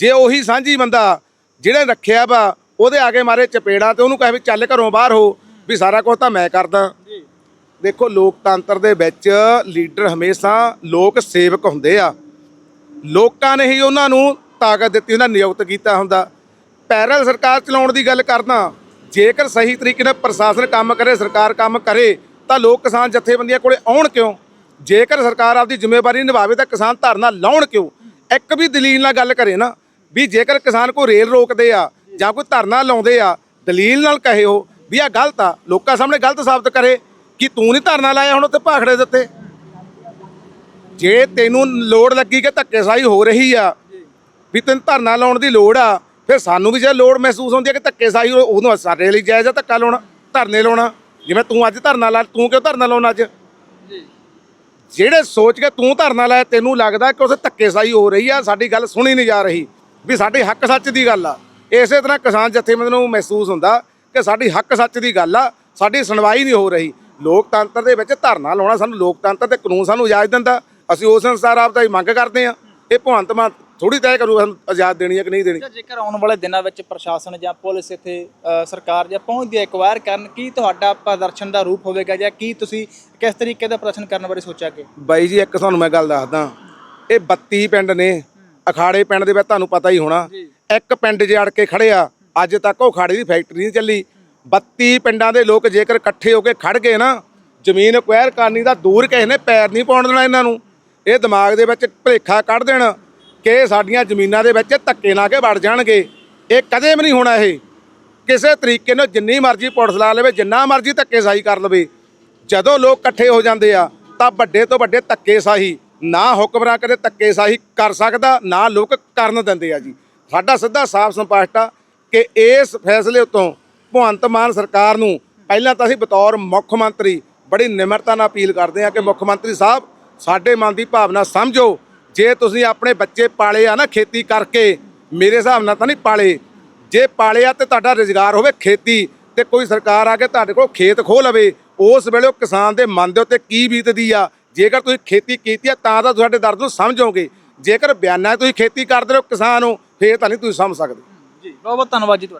ਜੇ ਉਹੀ ਸਾਂਝੀ ਬੰਦਾ ਜਿਹੜੇ ਰੱਖਿਆ ਵਾ ਉਹਦੇ ਆਗੇ ਮਾਰੇ ਚਪੇੜਾਂ ਤੇ ਉਹਨੂੰ ਕਹੇ ਵੀ ਚੱਲ ਘਰੋਂ ਬਾਹਰ ਹੋ ਵੀ ਸਾਰਾ ਕੁਝ ਤਾਂ ਮੈਂ ਕਰਦਾ। ਦੇਖੋ ਲੋਕਤੰਤਰ ਦੇ ਵਿੱਚ ਲੀਡਰ ਹਮੇਸ਼ਾ ਲੋਕ ਸੇਵਕ ਹੁੰਦੇ ਆ। ਲੋਕਾਂ ਨੇ ਹੀ ਉਹਨਾਂ ਨੂੰ ਤਾਕਤ ਦਿੱਤੀ ਉਹਨਾਂ ਨਿਯੁਕਤ ਕੀਤਾ ਹੁੰਦਾ। ਪੈਰਲ ਸਰਕਾਰ ਚਲਾਉਣ ਦੀ ਗੱਲ ਕਰਦਾ ਜੇਕਰ ਸਹੀ ਤਰੀਕੇ ਨਾਲ ਪ੍ਰਸ਼ਾਸਨ ਕੰਮ ਕਰੇ ਸਰਕਾਰ ਕੰਮ ਕਰੇ ਤਾਂ ਲੋਕ ਕਿਸਾਨ ਜਥੇਬੰਦੀਆਂ ਕੋਲੇ ਆਉਣ ਕਿਉਂ? ਜੇਕਰ ਸਰਕਾਰ ਆਪਦੀ ਜ਼ਿੰਮੇਵਾਰੀ ਨਿਭਾਵੇ ਤਾਂ ਕਿਸਾਨ ਧਰਨਾ ਲਾਉਣ ਕਿਉਂ? ਇੱਕ ਵੀ ਦਲੀਲ ਨਾਲ ਗੱਲ ਕਰੇ ਨਾ ਵੀ ਜੇਕਰ ਕਿਸਾਨ ਕੋਈ ਰੇਲ ਰੋਕਦੇ ਆ ਜਾਂ ਕੋਈ ਧਰਨਾ ਲਾਉਂਦੇ ਆ, ਦਲੀਲ ਨਾਲ ਕਹੇ ਹੋ ਵੀ ਆ ਗਲਤ ਆ, ਲੋਕਾਂ ਸਾਹਮਣੇ ਗਲਤ ਸਾਬਤ ਕਰੇ, ਕਿ ਤੂੰ ਨਹੀਂ ਧਰਨਾ ਲਾਇਆ ਹੁਣ ਉੱਥੇ ਭਾਖੜੇ ਦੇ ਉੱਤੇ? ਜੇ ਤੈਨੂੰ ਲੋੜ ਲੱਗੀ ਕਿ ਧੱਕੇਸ਼ਾਹੀ ਹੋ ਰਹੀ ਆ, ਵੀ ਤੈਨੂੰ ਧਰਨਾ ਲਾਉਣ ਦੀ ਲੋੜ ਆ, ਫਿਰ ਸਾਨੂੰ ਵੀ ਜੇ ਲੋੜ ਮਹਿਸੂਸ ਹੁੰਦੀ ਹੈ ਕਿ ਧੱਕੇਸ਼ਾਹੀ ਉਹਨੂੰ ਸਾਡੇ ਲਈ ਜਾਇਜ਼ ਆ ਧੱਕਾ ਲਾਉਣਾ, ਧਰਨੇ ਲਾਉਣਾ। ਜਿਵੇਂ ਤੂੰ ਅੱਜ ਧਰਨਾ ਲਾ, ਤੂੰ ਕਿਉਂ ਧਰਨਾ ਲਾਉਣਾ ਅੱਜ? ਜਿਹੜੇ ਸੋਚ ਕੇ ਤੂੰ ਧਰਨਾ ਲਾਇਆ, ਤੈਨੂੰ ਲੱਗਦਾ ਕਿ ਉਸੇ ਧੱਕੇਸ਼ਾਹੀ ਹੋ ਰਹੀ ਆ, ਸਾਡੀ ਗੱਲ ਸੁਣੀ ਨਹੀਂ ਜਾ ਰਹੀ। ਵੀ ਸਾਡੇ ਹੱਕ ਸੱਚ ਦੀ ਗੱਲ ਆ। ਇਸੇ ਤਰ੍ਹਾਂ ਕਿਸਾਨ ਜਥੇਬੰਦ ਨੂੰ ਮਹਿਸੂਸ ਹੁੰਦਾ ਕਿ ਸਾਡੀ ਹੱਕ ਸੱਚ ਦੀ ਗੱਲ ਆ ਸਾਡੀ ਸੁਣਵਾਈ ਨਹੀਂ ਹੋ ਰਹੀ। ਲੋਕਤੰਤਰ ਦੇ ਵਿੱਚ ਧਰਨਾ ਲਾਉਣਾ ਸਾਨੂੰ ਲੋਕਤੰਤਰ ਤੇ ਕਾਨੂੰਨ ਸਾਨੂੰ ਇਜਾਜ਼ਤ ਦਿੰਦਾ। ਅਸੀਂ ਉਸ ਅਨੁਸਾਰ ਆਪ ਦਾ ਹੀ ਮੰਗ ਕਰਦੇ ਆ ਇਹ ਭਗਵੰਤ ਮਾਨ ਥੋੜੀ ਤੈਅ ਕਰੂ ਸਾਨੂੰ ਇਜਾਜ਼ਤ ਦੇਣੀ ਹੈ ਕਿ ਨਹੀਂ ਦੇਣੀ। ਜੇਕਰ ਆਉਣ ਵਾਲੇ ਦਿਨਾਂ ਵਿੱਚ ਪ੍ਰਸ਼ਾਸਨ ਜਾਂ ਪੁਲਿਸ ਇੱਥੇ ਸਰਕਾਰ ਜਾਂ ਪਹੁੰਚਦੀ ਹੈ ਐਕਵਾਇਰ ਕਰਨ ਕੀ ਤੁਹਾਡਾ ਪ੍ਰਦਰਸ਼ਨ ਦਾ ਰੂਪ ਹੋਵੇਗਾ ਜਾਂ ਕੀ ਤੁਸੀਂ ਕਿਸ ਤਰੀਕੇ ਦਾ ਪ੍ਰਦਰਸ਼ਨ ਕਰਨ ਬਾਰੇ ਸੋਚਿਆ ਕਿ ਬਾਈ ਜੀ ਇੱਕ ਤੁਹਾਨੂੰ ਮੈਂ ਗੱਲ ਦੱਸਦਾ। ਇਹ 32 ਪਿੰਡ ਨੇ ਅਖਾੜੇ ਪਿੰਡ ਦੇ ਵਿੱਚ ਤੁਹਾਨੂੰ ਪਤਾ ਹੀ ਹੋਣਾ। ਇੱਕ ਪਿੰਡ 'ਚ ਅੜ ਕੇ ਖੜਿਆ ਅੱਜ ਤੱਕ ਉਹ ਅਖਾੜੇ ਦੀ ਫੈਕਟਰੀ ਨਹੀਂ ਚੱਲੀ। 32 ਪਿੰਡਾਂ ਦੇ ਲੋਕ ਜੇਕਰ ਇਕੱਠੇ ਹੋ ਕੇ ਖੜ ਗਏ ਨਾ ਜ਼ਮੀਨ ਅਕਵਾਇਰ ਕਰਨੀ ਦਾ ਦੂਰ ਕਿਸੇ ਨੇ ਪੈਰ ਨਹੀਂ ਪਾਉਣ ਦੇਣਾ ਇਹਨਾਂ ਨੂੰ। ਇਹ ਦਿਮਾਗ ਦੇ ਵਿੱਚ ਭਲੇਖਾ ਕੱਢ ਦੇਣ ਕਿ ਸਾਡੀਆਂ ਜ਼ਮੀਨਾਂ ਦੇ ਵਿੱਚ ਧੱਕੇ ਨਾ ਕੇ ਵੜ ਜਾਣਗੇ। ਇਹ ਕਦੇ ਵੀ ਨਹੀਂ ਹੋਣਾ ਇਹ। ਕਿਸੇ ਤਰੀਕੇ ਨਾਲ ਜਿੰਨੀ ਮਰਜ਼ੀ ਪੁਲਿਸ ਲਾ ਲਵੇ ਜਿੰਨਾ ਮਰਜ਼ੀ ਧੱਕੇਸ਼ਾਹੀ ਕਰ ਲਵੇ। ਜਦੋਂ ਲੋਕ ਇਕੱਠੇ ਹੋ ਜਾਂਦੇ ਆ ਤਾਂ ਵੱਡੇ ਤੋਂ ਵੱਡੇ ਧੱਕੇਸ਼ਾਹੀ। ਨਾ ਹੁਕਮਰਾਨ ਕਦੇ ਧੱਕੇਸ਼ਾਹੀ ਕਰ ਸਕਦਾ, ਨਾ ਲੋਕ ਕਰਨ ਦਿੰਦੇ ਆ ਜੀ। ਸਾਡਾ ਸਿੱਧਾ ਸਾਫ਼ ਸਪਸ਼ਟ ਆ ਕਿ ਇਸ ਫੈਸਲੇ ਉਤੋਂ ਭਗਵੰਤ ਮਾਨ ਸਰਕਾਰ ਨੂੰ ਪਹਿਲਾਂ ਤਾਂ ਅਸੀਂ ਬਤੌਰ ਮੁੱਖ ਮੰਤਰੀ ਬੜੀ ਨਿਮਰਤਾ ਨਾਲ ਅਪੀਲ ਕਰਦੇ ਆ ਕਿ ਮੁੱਖ ਮੰਤਰੀ ਸਾਹਿਬ, ਸਾਡੇ ਮਨ ਦੀ ਭਾਵਨਾ ਸਮਝੋ। ਜੇ ਤੁਸੀਂ ਆਪਣੇ ਬੱਚੇ ਪਾਲੇ ਆ ਨਾ ਖੇਤੀ ਕਰਕੇ, ਮੇਰੇ ਹਿਸਾਬ ਨਾਲ ਤਾਂ ਨਹੀਂ ਪਾਲੇ। ਜੇ ਪਾਲੇ ਆ ਤੇ ਤੁਹਾਡਾ ਰੁਜ਼ਗਾਰ ਹੋਵੇ ਖੇਤੀ ਤੇ ਕੋਈ ਸਰਕਾਰ ਆ ਕੇ ਤੁਹਾਡੇ ਕੋਲ ਖੇਤ ਖੋਹ ਲਵੇ, ਉਸ ਵੇਲੇ ਉਹ ਕਿਸਾਨ ਦੇ ਮਨ ਦੇ ਉੱਤੇ ਕੀ ਬੀਤਦੀ ਆ? ਜੇਕਰ ਤੁਸੀਂ ਖੇਤੀ ਕੀਤੀ ਆ, ਤਾਂ ਤਾਂ ਤੁਹਾਡੇ ਦਰਦ ਨੂੰ ਸਮਝੋਗੇ ਜੇਕਰ ਬਿਆਨਾਂ 'ਚ ਤੁਸੀਂ ਖੇਤੀ ਕਰਦੇ ਹੋ ਕਿਸਾਨ ਹੋ, ਫੇਰ ਤਾਂ ਨਹੀਂ ਤੁਸੀਂ ਸਮਝ ਸਕਦੇ। ਜੀ ਬਹੁਤ ਬਹੁਤ ਧੰਨਵਾਦ ਜੀ ਤੁਹਾਡਾ।